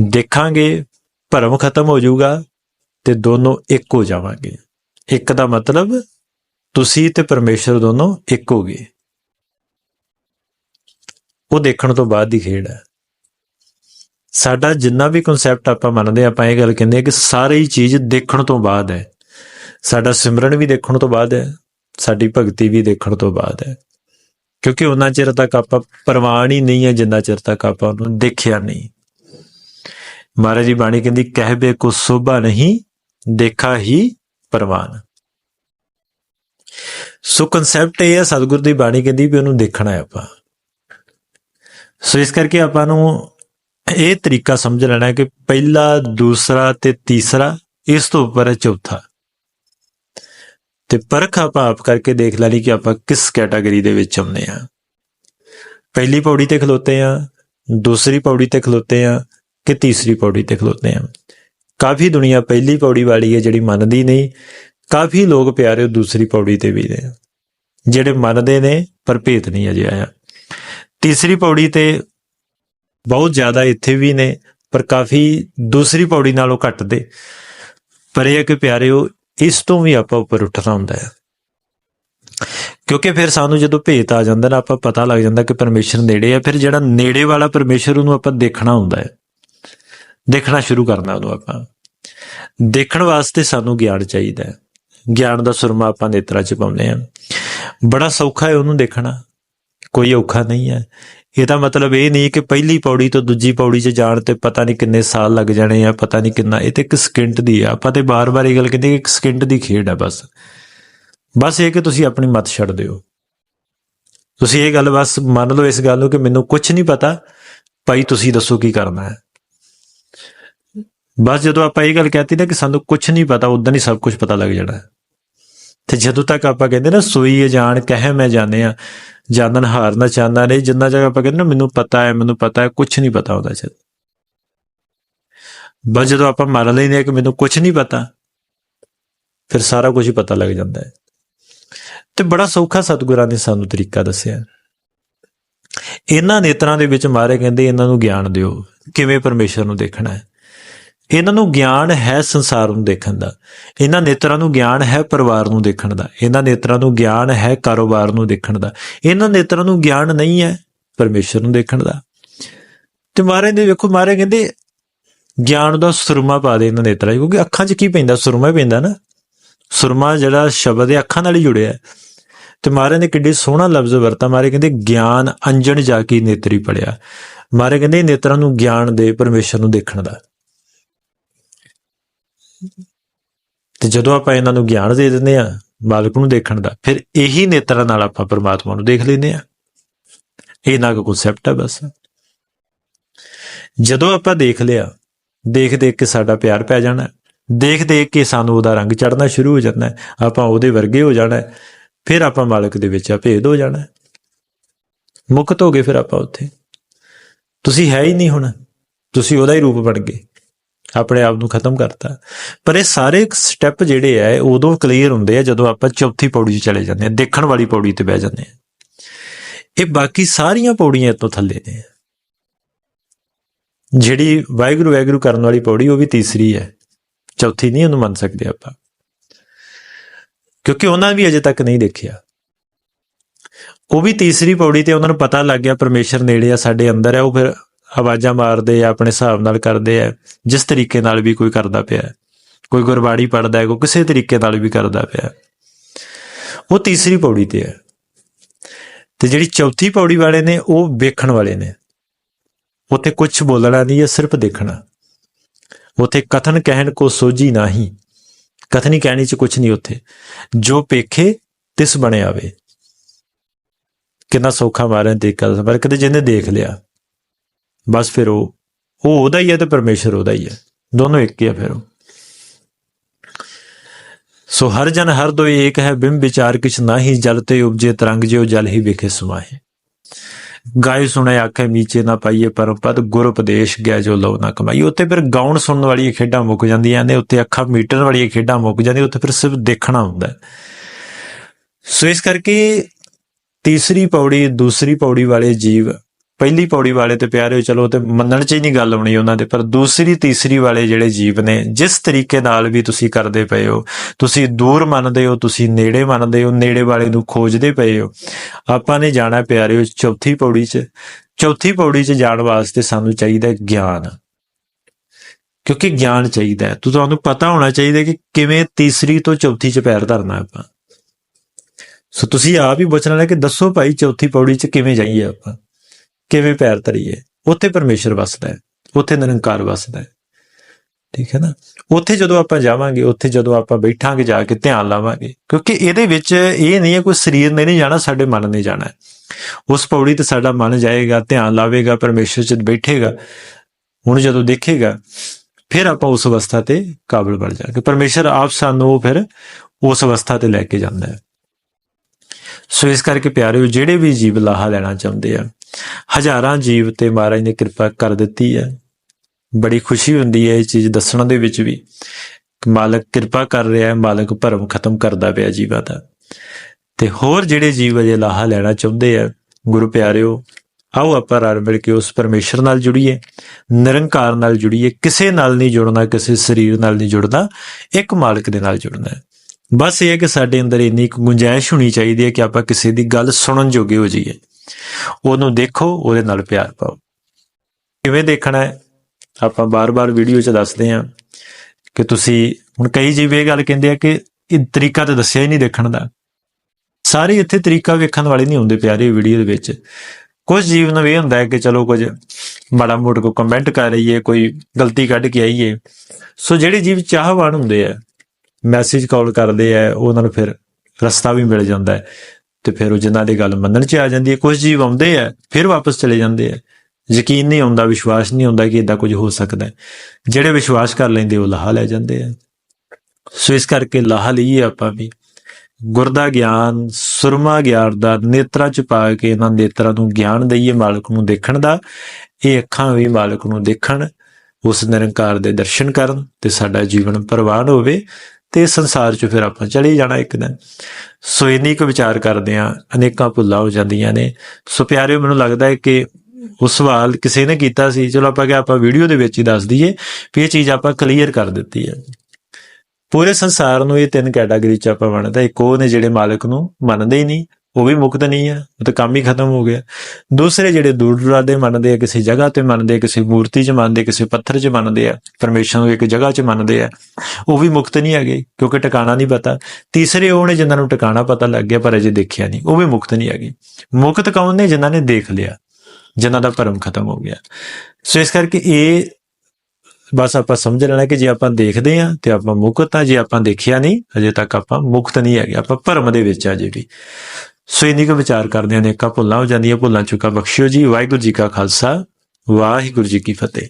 Speaker 1: ਦੇਖਾਂਗੇ ਭਰਮ ਖਤਮ ਹੋ ਜਾਊਗਾ ਤੇ ਦੋਨੋਂ ਇੱਕ ਹੋ ਜਾਵਾਂਗੇ। ਇੱਕ ਦਾ ਮਤਲਬ ਤੁਸੀਂ ਤੇ ਪਰਮੇਸ਼ਰ ਦੋਨੋਂ ਇੱਕ ਹੋ ਗਏ। ਉਹ ਦੇਖਣ ਤੋਂ ਬਾਅਦ ਦੀ ਖੇਡ ਹੈ। ਸਾਡਾ ਜਿੰਨਾ ਵੀ ਕਨਸੈਪਟ ਆਪਾਂ ਮੰਨਦੇ ਹਾਂ, ਆਪਾਂ ਇਹ ਗੱਲ ਕਹਿੰਦੇ ਆ ਕਿ ਸਾਰੀ ਚੀਜ਼ ਦੇਖਣ ਤੋਂ ਬਾਅਦ ਹੈ। ਸਾਡਾ ਸਿਮਰਨ ਵੀ ਦੇਖਣ ਤੋਂ ਬਾਅਦ ਹੈ, ਸਾਡੀ ਭਗਤੀ ਵੀ ਦੇਖਣ ਤੋਂ ਬਾਅਦ ਹੈ। ਕਿਉਂਕਿ ਉਹਨਾਂ ਚਿਰ ਤੱਕ ਆਪਾਂ ਪ੍ਰਵਾਨ ਹੀ ਨਹੀਂ ਹੈ, ਜਿੰਨਾ ਚਿਰ ਤੱਕ ਆਪਾਂ ਉਹਨੂੰ ਦੇਖਿਆ ਨਹੀਂ। ਮਹਾਰਾਜ ਜੀ ਬਾਣੀ ਕਹਿੰਦੀ ਕਹਿਬੇ ਕੋ ਸੋਭਾ ਨਹੀਂ, ਦੇਖਾ ਹੀ ਪ੍ਰਵਾਨ। ਸੋ ਕਨਸੈਪਟ ਇਹ ਹੈ, ਸਤਿਗੁਰ ਦੀ ਬਾਣੀ ਕਹਿੰਦੀ ਵੀ ਉਹਨੂੰ ਦੇਖਣਾ ਹੈ ਆਪਾਂ। ਸੋ ਇਸ ਕਰਕੇ ਆਪਾਂ ਨੂੰ ਇਹ ਤਰੀਕਾ ਸਮਝ ਲੈਣਾ ਹੈ ਕਿ ਪਹਿਲਾ, ਦੂਸਰਾ ਤੇ ਤੀਸਰਾ, ਇਸ ਤੋਂ ਉੱਪਰ ਹੈ ਚੌਥਾ। ਤੇ ਪਰਖ ਆਪਾਂ ਆਪ ਕਰਕੇ ਦੇਖ ਲੈਣੀ ਕਿ ਆਪਾਂ ਕਿਸ ਕੈਟਾਗਰੀ ਦੇ ਵਿੱਚ ਆਉਂਦੇ ਆ ਪਹਿਲੀ ਪੌੜੀ ਤੇ ਖਲੋਤੇ ਆ ਦੂਸਰੀ ਪੌੜੀ ਤੇ ਖਲੋਤੇ ਆ ਕਿ ਤੀਸਰੀ ਪੌੜੀ ਤੇ ਖਲੋਤੇ ਆ ਕਾਫੀ ਦੁਨੀਆ ਪਹਿਲੀ ਪੌੜੀ ਵਾਲੀ ਹੈ ਜਿਹੜੀ ਮੰਨਦੀ ਨਹੀਂ, ਕਾਫੀ ਲੋਕ ਪਿਆਰੇ ਦੂਸਰੀ ਪੌੜੀ ਤੇ ਵੀ ਨੇ, ਜਿਹੜੇ ਮੰਨਦੇ ਨੇ ਪਰ ਭੇਤ ਨਹੀਂ ਅਜੇ ਆਇਆ। ਤੀਸਰੀ ਪੌੜੀ ਤੇ ਬਹੁਤ ਜ਼ਿਆਦਾ ਇੱਥੇ ਵੀ ਨੇ, ਪਰ ਕਾਫੀ ਦੂਸਰੀ ਪੌੜੀ ਨਾਲੋਂ ਘੱਟ ਦੇ। ਪਰ ਇਹ ਹੈ ਕਿ ਪਿਆਰਿਓ ਇਸ ਤੋਂ ਵੀ ਆਪਾਂ ਉੱਪਰ ਉੱਠਣਾ ਹੁੰਦਾ ਹੈ। ਕਿਉਂਕਿ ਫਿਰ ਸਾਨੂੰ ਜਦੋਂ ਭੇਤ ਆ ਜਾਂਦਾ ਨਾ, ਆਪਾਂ ਪਤਾ ਲੱਗ ਜਾਂਦਾ ਕਿ ਪਰਮੇਸ਼ਰ ਨੇੜੇ ਆ, ਫਿਰ ਜਿਹੜਾ ਨੇੜੇ ਵਾਲਾ ਪਰਮੇਸ਼ਰ ਉਹਨੂੰ ਆਪਾਂ ਦੇਖਣਾ ਹੁੰਦਾ ਹੈ। ਦੇਖਣਾ ਸ਼ੁਰੂ ਕਰਨਾ ਉਹਨੂੰ ਆਪਾਂ। ਦੇਖਣ ਵਾਸਤੇ ਸਾਨੂੰ ਗਿਆਨ ਚਾਹੀਦਾ ਹੈ। ਗਿਆਨ ਦਾ ਸੁਰਮਾ ਆਪਾਂ ਨੇਤਰਾਂ 'ਚ ਪਾਉਂਦੇ ਆ ਬੜਾ ਸੌਖਾ ਹੈ ਉਹਨੂੰ ਦੇਖਣਾ। ਕੋਈ ਔਖਾ ਨਹੀਂ ਹੈ। ਇਹ ਤਾਂ ਮਤਲਬ ਇਹ ਨਹੀਂ ਕਿ ਪਹਿਲੀ ਪੌੜੀ ਤੋਂ ਦੂਜੀ ਪੌੜੀ 'ਚ ਜਾਣ ਤੇ ਪਤਾ ਨਹੀਂ ਕਿੰਨੇ ਸਾਲ ਲੱਗ ਜਾਣੇ ਆ, ਪਤਾ ਨਹੀਂ ਕਿੰਨਾ। ਇਹ ਤੇ ਇੱਕ ਸਕਿੰਟ ਦੀ ਆ। ਆਪਾਂ ਤੇ ਬਾਰ-ਬਾਰ ਇਹ ਗੱਲ ਕਹਿੰਦੇ ਕਿ ਇੱਕ ਸਕਿੰਟ ਦੀ ਖੇਡ ਆ ਬਸ। ਬਸ ਇਹ ਕਿ ਤੁਸੀਂ ਆਪਣੀ ਮਤ ਛੱਡ ਦਿਓ। ਤੁਸੀਂ ਇਹ ਗੱਲ ਬਸ ਮੰਨ ਲਓ ਇਸ ਗੱਲ ਨੂੰ ਕਿ ਮੈਨੂੰ ਕੁਝ ਨਹੀਂ ਪਤਾ, ਭਾਈ ਤੁਸੀਂ ਦੱਸੋ ਕੀ ਕਰਨਾ ਹੈ। ਬਸ ਜਦੋਂ ਆਪਾਂ ਇਹ ਗੱਲ ਕਹਤੀ ਨਾ ਕਿ ਸਾਨੂੰ ਕੁਝ ਨਹੀਂ ਪਤਾ ਉਦੋਂ ਹੀ ਸਭ ਕੁਝ ਪਤਾ ਲੱਗ ਜਾਣਾ ਤੇ ਜਦੋਂ ਤੱਕ ਆਪਾਂ ਕਹਿੰਦੇ ਨਾ ਸੋਈ ਜਾਣ, ਕਹਿ ਮੈਂ ਜਾਣੇ ਆ ਜਾਣਨ ਹਾਰਨਾ ਚਾਹੁੰਦਾ ਨਹੀਂ, ਜਿੰਨਾ ਜਗ੍ਹਾ ਆਪਾਂ ਕਹਿੰਦੇ ਨਾ ਮੈਨੂੰ ਪਤਾ ਹੈ, ਮੈਨੂੰ ਪਤਾ ਹੈ ਕੁਝ ਨਹੀਂ ਪਤਾ ਉਹਦਾ ਚ ਬਸ ਜਦੋਂ ਆਪਾਂ ਮੰਨ ਲੈਂਦੇ ਹਾਂ ਕਿ ਮੈਨੂੰ ਕੁਝ ਨਹੀਂ ਪਤਾ, ਫਿਰ ਸਾਰਾ ਕੁਝ ਹੀ ਪਤਾ ਲੱਗ ਜਾਂਦਾ ਹੈ। ਤੇ ਬੜਾ ਸੌਖਾ ਸਤਿਗੁਰਾਂ ਨੇ ਸਾਨੂੰ ਤਰੀਕਾ ਦੱਸਿਆ। ਇਹਨਾਂ ਨੇਤਰਾਂ ਦੇ ਵਿੱਚ ਮਾਰੇ ਕਹਿੰਦੇ, ਇਹਨਾਂ ਨੂੰ ਗਿਆਨ ਦਿਓ, ਕਿਵੇਂ ਪਰਮੇਸ਼ਰ ਨੂੰ ਦੇਖਣਾ ਹੈ। ਇਹਨਾਂ ਨੂੰ ਗਿਆਨ ਹੈ ਸੰਸਾਰ ਨੂੰ ਦੇਖਣ ਦਾ। ਇਹਨਾਂ ਨੇਤਰਾਂ ਨੂੰ ਗਿਆਨ ਹੈ ਪਰਿਵਾਰ ਨੂੰ ਦੇਖਣ ਦਾ। ਇਹਨਾਂ ਨੇਤਰਾਂ ਨੂੰ ਗਿਆਨ ਹੈ ਕਾਰੋਬਾਰ ਨੂੰ ਦੇਖਣ ਦਾ। ਇਹਨਾਂ ਨੇਤਰਾਂ ਨੂੰ ਗਿਆਨ ਨਹੀਂ ਹੈ ਪਰਮੇਸ਼ਰ ਨੂੰ ਦੇਖਣ ਦਾ। ਤੇ ਮਾਰੇ ਦੇ ਵੇਖੋ ਮਾਰੇ ਕਹਿੰਦੇ, ਗਿਆਨ ਦਾ ਸੁਰਮਾ ਪਾ ਦੇ ਇਹਨਾਂ ਨੇਤਰਾਂ 'ਚ ਕਿਉਂਕਿ ਅੱਖਾਂ 'ਚ ਕੀ ਪੈਂਦਾ? ਸੁਰਮਾ ਹੀ ਪੈਂਦਾ ਨਾ। ਸੁਰਮਾ ਜਿਹੜਾ ਸ਼ਬਦ ਹੈ, ਅੱਖਾਂ ਨਾਲ ਹੀ ਜੁੜਿਆ ਹੈ। ਤੇ ਮਾਰੇ ਨੇ ਕਿੱਡੀ ਸੋਹਣਾ ਲਫ਼ਜ਼ ਵਰਤਾ। ਮਾਰੇ ਕਹਿੰਦੇ, ਗਿਆਨ ਅੰਜਣ ਜਾ ਕੇ ਨੇਤਰੀ ਪੜਿਆ। ਮਾਰੇ ਕਹਿੰਦੇ, ਨੇਤਰਾਂ ਨੂੰ ਗਿਆਨ ਦੇ, ਪਰਮੇਸ਼ਰ ਨੂੰ ਦੇਖਣ ਦਾ। ਤੇ ਜਦੋਂ ਆਪਾਂ ਇਹਨਾਂ ਨੂੰ ਗਿਆਨ ਦੇ ਦਿੰਦੇ ਆ ਮਾਲਕ ਨੂੰ ਦੇਖਣ ਦਾ, ਫਿਰ ਇਹੀ ਨੇਤਰਾਂ ਨਾਲ ਆਪਾਂ ਪਰਮਾਤਮਾ ਨੂੰ ਦੇਖ ਲੈਂਦੇ ਆ ਇਹ ਨਾ ਕੋ ਕਨਸੈਪਟ ਹੈ ਬਸ। ਜਦੋਂ ਆਪਾਂ ਦੇਖ ਲਿਆ, ਦੇਖ ਦੇਖ ਕੇ ਸਾਡਾ ਪਿਆਰ ਪੈ ਜਾਣਾ, ਦੇਖ ਦੇਖ ਕੇ ਸਾਨੂੰ ਉਹਦਾ ਰੰਗ ਚੜਨਾ ਸ਼ੁਰੂ ਹੋ ਜਾਂਦਾ, ਆਪਾਂ ਉਹਦੇ ਵਰਗੇ ਹੋ ਜਾਣਾ, ਫਿਰ ਆਪਾਂ ਮਾਲਕ ਦੇ ਵਿੱਚ ਭੇਦ ਹੋ ਜਾਣਾ। ਮੁਕਤ ਹੋ ਗਏ ਫਿਰ ਆਪਾਂ ਉੱਥੇ। ਤੁਸੀਂ ਹੈ ਹੀ ਨਹੀਂ ਹੁਣ, ਤੁਸੀਂ ਉਹਦਾ ਹੀ ਰੂਪ ਬਣ ਗਏ। ਆਪਣੇ ਆਪ ਨੂੰ ਖਤਮ ਕਰਤਾ। ਪਰ ਇਹ ਸਾਰੇ ਸਟੈਪ ਜਿਹੜੇ ਆ ਉਦੋਂ ਕਲੀਅਰ ਹੁੰਦੇ ਆ ਜਦੋਂ ਆਪਾਂ ਚੌਥੀ ਪੌੜੀ 'ਚ ਚਲੇ ਜਾਂਦੇ ਆ, ਦੇਖਣ ਵਾਲੀ ਪੌੜੀ ਤੇ ਬਹਿ ਜਾਂਦੇ ਆ। ਇਹ ਬਾਕੀ ਸਾਰੀਆਂ ਪੌੜੀਆਂ ਤੋਂ ਥੱਲੇ ਨੇ। ਜਿਹੜੀ ਵਾਹਿਗੁਰੂ ਵਾਹਿਗੁਰੂ ਕਰਨ ਵਾਲੀ ਪੌੜੀ, ਉਹ ਵੀ ਤੀਸਰੀ ਹੈ। ਚੌਥੀ ਨਹੀਂ ਉਹਨੂੰ ਮੰਨ ਸਕਦੇ ਆਪਾਂ। ਕਿਉਂਕਿ ਉਹਨਾਂ ਵੀ ਅਜੇ ਤੱਕ ਨਹੀਂ ਦੇਖਿਆ। ਉਹ ਵੀ ਤੀਸਰੀ ਪੌੜੀ ਤੇ ਉਹਨਾਂ ਨੂੰ ਪਤਾ ਲੱਗ ਗਿਆ, ਪਰਮੇਸ਼ਰ ਨੇੜੇ ਆ, ਸਾਡੇ ਅੰਦਰ ਹੈ ਉਹ ਫਿਰ ਆਵਾਜ਼ਾਂ ਮਾਰਦੇ ਆ, ਆਪਣੇ ਹਿਸਾਬ ਨਾਲ ਕਰਦੇ ਆ, ਜਿਸ ਤਰੀਕੇ ਨਾਲ ਵੀ ਕੋਈ ਕਰਦਾ ਪਿਆ। ਕੋਈ ਗੁਰਬਾਣੀ ਪੜਦਾ ਹੈ, ਕੋਈ ਕਿਸੇ ਤਰੀਕੇ ਨਾਲ ਵੀ ਕਰਦਾ ਪਿਆ। ਉਹ ਤੀਸਰੀ ਪੌੜੀ ਤੇ ਹੈ। ਤੇ ਜਿਹੜੀ ਚੌਥੀ ਪੌੜੀ ਵਾਲੇ ਨੇ, ਉਹ ਵੇਖਣ ਵਾਲੇ ਨੇ। ਉੱਥੇ ਕੁਝ ਬੋਲਣਾ ਨਹੀਂ ਹੈ, ਸਿਰਫ ਦੇਖਣਾ। ਉੱਥੇ ਕਥਨ ਕਹਿਣ ਕੋ ਸੋਝੀ ਨਹੀਂ। ਕਥਨੀ ਕਹਿਣੀ ਚ ਕੁਝ ਨਹੀਂ ਉੱਥੇ। ਜੋ ਪੇਖੇ, ਤਿਸ ਬਣੇ ਆਵੇ ਕਿੰਨਾ ਸੌਖਾ ਮਾਰਨ ਤੇ ਕਦ ਪਰ ਕਦੇ ਜਿਹਨੇ ਦੇਖ ਲਿਆ। ਬਸ ਫਿਰ ਉਹ ਉਹ ਉਹਦਾ ਹੀ ਹੈ ਤੇ ਪਰਮੇਸ਼ਰ ਉਹਦਾ ਹੀ ਹੈ। ਦੋਨੋਂ ਇੱਕ ਹੀ ਹੈ ਫਿਰ ਉਹ। ਸੋ ਹਰ ਜਨ ਹਰ ਦੋਈ ਏਕ ਹੈ, ਬਿੰਬ ਵਿਚਾਰ ਕਿਛ ਨਾਹੀ, ਜਲ ਤੇ ਉਪਜੇ ਤਰੰਗ ਜਿਉ ਜਲ ਹੀ ਵਿਖੇ ਸਮਾਏ ਗਾਇ ਸੁਣੇ ਆਖੇ ਨੀਚੇ ਨਾ ਪਾਈਏ ਪਰਮ ਪਦ, ਗੁਰ ਉਪਦੇਸ਼ ਗਿਆ ਜੋ ਲੋ ਨਾ ਕਮਾਈ। ਉੱਤੇ ਫਿਰ ਗਾਉਣ ਸੁਣਨ ਵਾਲੀਆਂ ਖੇਡਾਂ ਮੁੱਕ ਜਾਂਦੀਆਂ ਨੇ ਉੱਤੇ ਅੱਖਾਂ ਮੀਟਣ ਵਾਲੀਆਂ ਖੇਡਾਂ ਮੁੱਕ ਜਾਂਦੀਆਂ, ਉੱਥੇ ਫਿਰ ਸਿਰਫ ਦੇਖਣਾ ਹੁੰਦਾ ਸੋ ਇਸ ਕਰਕੇ ਤੀਸਰੀ ਪੌੜੀ, ਦੂਸਰੀ ਪੌੜੀ ਵਾਲੇ ਜੀਵ ਪਹਿਲੀ ਪੌੜੀ ਵਾਲੇ ਤੇ ਪਿਆਰੇ ਚਲੋ ਤੇ ਮੰਨਣ ਚ ਹੀ ਨਹੀਂ ਗੱਲ ਆਉਣੀ ਉਹਨਾਂ ਦੇ, ਪਰ ਦੂਸਰੀ, ਤੀਸਰੀ ਵਾਲੇ ਜਿਹੜੇ ਜੀਵ ਨੇ, ਜਿਸ ਤਰੀਕੇ ਨਾਲ ਵੀ ਤੁਸੀਂ ਕਰਦੇ ਪਏ ਹੋ, ਤੁਸੀਂ ਦੂਰ ਮੰਨਦੇ ਹੋ, ਤੁਸੀਂ ਨੇੜੇ ਮੰਨਦੇ ਹੋ, ਨੇੜੇ ਵਾਲੇ ਨੂੰ ਖੋਜਦੇ ਪਏ ਹੋ, ਆਪਾਂ ਨੇ ਜਾਣਾ ਪਿਆਰਿਓ ਚੌਥੀ ਪੌੜੀ 'ਚ, ਚੌਥੀ ਪੌੜੀ 'ਚ ਜਾਣ ਵਾਸਤੇ ਸਾਨੂੰ ਚਾਹੀਦਾ ਗਿਆਨ। ਕਿਉਂਕਿ ਗਿਆਨ ਚਾਹੀਦਾ ਹੈ। ਤੂੰ ਤੁਹਾਨੂੰ ਪਤਾ ਹੋਣਾ ਚਾਹੀਦਾ ਕਿ ਕਿਵੇਂ ਤੀਸਰੀ ਤੋਂ ਚੌਥੀ 'ਚ ਪੈਰ ਧਰਨਾ ਆਪਾਂ। ਸੋ ਤੁਸੀਂ ਆਪ ਹੀ ਪੁੱਛਣਾ ਹੈ ਕਿ ਦੱਸੋ ਭਾਈ ਚੌਥੀ ਪੌੜੀ 'ਚ ਕਿਵੇਂ ਜਾਈਏ ਆਪਾਂ। ਕਿਵੇਂ ਪੈਰ ਧਰੀਏ? ਉੱਥੇ ਪਰਮੇਸ਼ਰ ਵਸਦਾ ਹੈ, ਉੱਥੇ ਨਿਰੰਕਾਰ ਵਸਦਾ ਹੈ। ਠੀਕ ਹੈ ਨਾ? ਉੱਥੇ ਜਦੋਂ ਆਪਾਂ ਜਾਵਾਂਗੇ, ਉੱਥੇ ਜਦੋਂ ਆਪਾਂ ਬੈਠਾਂਗੇ ਜਾ ਕੇ, ਧਿਆਨ ਲਾਵਾਂਗੇ, ਕਿਉਂਕਿ ਇਹਦੇ ਵਿੱਚ ਇਹ ਨਹੀਂ ਹੈ, ਕੋਈ ਸਰੀਰ ਨੇ ਨਹੀਂ ਜਾਣਾ, ਸਾਡੇ ਮਨ ਨੇ ਜਾਣਾ ਉਸ ਪੌੜੀ ਤੇ ਸਾਡਾ ਮਨ ਜਾਏਗਾ, ਧਿਆਨ ਲਾਵੇਗਾ, ਪਰਮੇਸ਼ਰ ਚ ਬੈਠੇਗਾ, ਹੁਣ ਜਦੋਂ ਦੇਖੇਗਾ, ਫਿਰ ਆਪਾਂ ਉਸ ਅਵਸਥਾ ਤੇ ਕਾਬਲ ਬਣ ਜਾਵਾਂਗੇ। ਪਰਮੇਸ਼ਰ ਆਪ ਸਾਨੂੰ ਫਿਰ ਉਸ ਅਵਸਥਾ ਤੇ ਲੈ ਕੇ ਜਾਂਦਾ ਹੈ। ਸੋ ਇਸ ਕਰਕੇ ਪਿਆਰਿਓ, ਜਿਹੜੇ ਵੀ ਜੀਵ ਲਾਹਾ ਲੈਣਾ ਚਾਹੁੰਦੇ ਆ ਹਜ਼ਾਰਾਂ ਜੀਵ ਤੇ ਮਹਾਰਾਜ ਨੇ ਕਿਰਪਾ ਕਰ ਦਿੱਤੀ ਹੈ। ਬੜੀ ਖੁਸ਼ੀ ਹੁੰਦੀ ਹੈ ਇਹ ਚੀਜ਼ ਦੱਸਣ ਦੇ ਵਿੱਚ ਵੀ। ਮਾਲਕ ਕਿਰਪਾ ਕਰ ਰਿਹਾ ਹੈ, ਮਾਲਕ ਭਰਮ ਖਤਮ ਕਰਦਾ ਪਿਆ ਜੀਵਾਂ ਦਾ। ਤੇ ਹੋਰ ਜਿਹੜੇ ਜੀਵ ਅਜੇ ਲਾਹਾ ਲੈਣਾ ਚਾਹੁੰਦੇ ਆ, ਗੁਰੂ ਪਿਆਰਿਓ, ਆਓ ਆਪਾਂ ਰਲ ਮਿਲ ਕੇ ਉਸ ਪਰਮੇਸ਼ਰ ਨਾਲ ਜੁੜੀਏ, ਨਿਰੰਕਾਰ ਨਾਲ ਜੁੜੀਏ, ਕਿਸੇ ਨਾਲ ਨਹੀਂ ਜੁੜਨਾ, ਕਿਸੇ ਸਰੀਰ ਨਾਲ ਨਹੀਂ ਜੁੜਨਾ, ਇੱਕ ਮਾਲਕ ਦੇ ਨਾਲ ਜੁੜਨਾ ਹੈ। ਬਸ ਇਹ ਹੈ ਕਿ ਸਾਡੇ ਅੰਦਰ ਇੰਨੀ ਕੁ ਗੁੰਜਾਇਸ਼ ਹੋਣੀ ਚਾਹੀਦੀ ਹੈ ਕਿ ਆਪਾਂ ਕਿਸੇ ਦੀ ਗੱਲ ਸੁਣਨ ਜੋਗੇ ਹੋ ਜਾਈਏ। ਉਹਨੂੰ ਦੇਖੋ, ਉਹਦੇ ਨਾਲ ਪਿਆਰ ਪਾਓ। ਕਿਵੇਂ ਦੇਖਣਾ ਹੈ? ਆਪਾਂ ਬਾਰ-ਬਾਰ ਵੀਡੀਓ 'ਚ ਦੱਸਦੇ ਹਾਂ ਕਿ ਤੁਸੀਂ, ਹੁਣ ਕਈ ਜੀਵ ਇਹ ਗੱਲ ਕਹਿੰਦੇ ਆ ਕਿ ਇਹ ਤਰੀਕਾ ਤਾਂ ਦੱਸਿਆ ਹੀ ਨਹੀਂ ਦੇਖਣ ਦਾ। ਸਾਰੇ ਇੱਥੇ ਤਰੀਕਾ ਵੇਖਣ ਵਾਲੇ ਨਹੀਂ ਹੁੰਦੇ ਪਿਆਰੇ ਵੀਡੀਓ ਦੇ ਵਿੱਚ। ਕੁਝ ਜੀਵ ਨੂੰ ਇਹ ਹੁੰਦਾ ਹੈ ਕਿ ਚਲੋ ਕੁਝ ਮਾੜਾ ਮੋੜ ਕੋ ਕਮੈਂਟ ਕਰ ਲਈਏ, ਕੋਈ ਗਲਤੀ ਕੱਢ ਕੇ ਆਈਏ। ਸੋ ਜਿਹੜੇ ਜੀਵ ਚਾਹਵਾਨ ਹੁੰਦੇ ਆ ਮੈਸੇਜ ਕਾਲ ਕਰਦੇ ਆ, ਉਹਨਾਂ ਨੂੰ ਫਿਰ ਰਸਤਾ ਵੀ ਮਿਲ ਜਾਂਦਾ ਹੈ। ਤੇ ਫਿਰ ਉਹ ਜਿਨ੍ਹਾਂ ਦੀ ਗੱਲ ਮੰਨਣ 'ਚ ਆ ਜਾਂਦੀ ਹੈ ਕੁਝ ਜੀਵ ਆਉਂਦੇ ਆ, ਫਿਰ ਵਾਪਸ ਚਲੇ ਜਾਂਦੇ ਆ। ਯਕੀਨ ਨਹੀਂ ਹੁੰਦਾ ਵਿਸ਼ਵਾਸ ਨਹੀਂ ਹੁੰਦਾ ਕਿ ਇਦਾਂ ਕੁਝ ਹੋ ਸਕਦਾ ਹੈ। ਜਿਹੜੇ ਵਿਸ਼ਵਾਸ ਕਰ ਲੈਂਦੇ, ਉਹ ਲਾਹਾ ਲੈ ਜਾਂਦੇ ਆ। ਸੋ ਇਸ ਕਰਕੇ ਲਾਹਾ ਲਈਏ ਆਪਾਂ ਵੀ। ਗੁਰਦਾ ਗਿਆਨ, ਸੁਰਮਾ ਗਿਆਨ ਦਾ ਨੇਤਰਾਂ ਚ ਪਾ ਕੇ ਇਹਨਾਂ ਨੇਤਰਾਂ ਨੂੰ ਗਿਆਨ ਦਈਏ, ਮਾਲਕ ਨੂੰ ਦੇਖਣ ਦਾ। ਇਹ ਅੱਖਾਂ ਵੀ ਮਾਲਕ ਨੂੰ ਦੇਖਣ, ਉਸ ਨਿਰੰਕਾਰ ਦੇ ਦਰਸ਼ਨ ਕਰਨ ਤੇ ਸਾਡਾ ਜੀਵਨ ਪ੍ਰਵਾਨ ਹੋਵੇ। ਤੇ ਸੰਸਾਰ 'ਚ ਫਿਰ ਆਪਾਂ ਚਲੇ ਜਾਣਾ ਇੱਕ ਦਿਨ। ਸੋ ਇੰਨੀ ਕੁ ਵਿਚਾਰ ਕਰਦੇ ਆ ਅਨੇਕਾਂ ਭੁੱਲਾਂ ਹੋ ਜਾਂਦੀਆਂ ਨੇ। ਸੋ ਪਿਆਰਿਓ, ਮੈਨੂੰ ਲੱਗਦਾ ਹੈ ਕਿ ਉਹ ਸਵਾਲ ਕਿਸੇ ਨੇ ਕੀਤਾ ਸੀ। ਚਲੋ ਆਪਾਂ ਕਿ ਆਪਾਂ ਵੀਡੀਓ ਦੇ ਵਿੱਚ ਹੀ ਦੱਸ ਦਈਏ ਵੀ ਇਹ ਚੀਜ਼ ਆਪਾਂ ਕਲੀਅਰ ਕਰ ਦਿੱਤੀ ਹੈ। ਪੂਰੇ ਸੰਸਾਰ ਨੂੰ ਇਹ ਤਿੰਨ ਕੈਟਾਗਰੀ ਚ ਆਪਾਂ ਵੰਡਦਾ ਇੱਕ ਉਹ ਨੇ ਜਿਹੜੇ ਮਾਲਕ ਨੂੰ ਮੰਨਦੇ ਹੀ ਨਹੀਂ ਉਹ ਵੀ ਮੁਕਤ ਨਹੀਂ ਹੈ ਉਹ ਤਾਂ ਕੰਮ ਹੀ ਖਤਮ ਹੋ ਗਿਆ। ਦੂਸਰੇ ਜਿਹੜੇ ਦੂਰ ਦੁਰਾਡੇ ਮੰਨਦੇ ਆ, ਕਿਸੇ ਜਗ੍ਹਾ ਤੇ ਮੰਨਦੇ ਆ, ਕਿਸੇ ਮੂਰਤੀ 'ਚ ਮੰਨਦੇ ਕਿਸੇ ਪੱਥਰ 'ਚ ਮੰਨਦੇ ਆ, ਪਰਮੇਸ਼ਰ ਨੂੰ ਇੱਕ ਜਗ੍ਹਾ 'ਚ ਮੰਨਦੇ ਆ, ਉਹ ਵੀ ਮੁਕਤ ਨਹੀਂ ਹੈਗੇ, ਕਿਉਂਕਿ ਟਿਕਾਣਾ ਨਹੀਂ ਪਤਾ। ਤੀਸਰੇ ਉਹ ਨੇ ਜਿਨ੍ਹਾਂ ਨੂੰ ਟਿਕਾਣਾ ਪਤਾ ਲੱਗ ਗਿਆ, ਪਰ ਅਜੇ ਦੇਖਿਆ ਨਹੀਂ, ਉਹ ਵੀ ਮੁਕਤ ਨਹੀਂ ਹੈਗੇ। ਮੁਕਤ ਕੌਣ ਨੇ? ਜਿਨ੍ਹਾਂ ਨੇ ਦੇਖ ਲਿਆ, ਜਿਨ੍ਹਾਂ ਦਾ ਭਰਮ ਖਤਮ ਹੋ ਗਿਆ। ਸੋ ਇਸ ਕਰਕੇ ਇਹ ਬਸ ਆਪਾਂ ਸਮਝ ਲੈਣਾ ਕਿ ਜੇ ਆਪਾਂ ਦੇਖਦੇ ਆ ਤੇ ਆਪਾਂ ਮੁਕਤ ਆ ਜੇ ਆਪਾਂ ਦੇਖਿਆ ਨਹੀਂ, ਅਜੇ ਤੱਕ ਆਪਾਂ ਮੁਕਤ ਨਹੀਂ ਹੈਗੇ, ਆਪਾਂ ਭਰਮ ਦੇ ਵਿੱਚ ਆ ਜੇ ਵੀ ਸੋ ਇਨੀ ਕੁ ਵਿਚਾਰ ਕਰਦੇ ਆ ਨੇਕਾ ਭੁੱਲਾਂ ਹੋ ਜਾਂਦੀਆਂ, ਭੁੱਲਾਂ ਚੁੱਕਾ ਬਖਸ਼ਿਓ ਜੀ। ਵਾਹਿਗੁਰੂ ਜੀ ਕਾ ਖਾਲਸਾ, ਵਾਹਿਗੁਰੂ ਜੀ ਕੀ ਫਤਿਹ।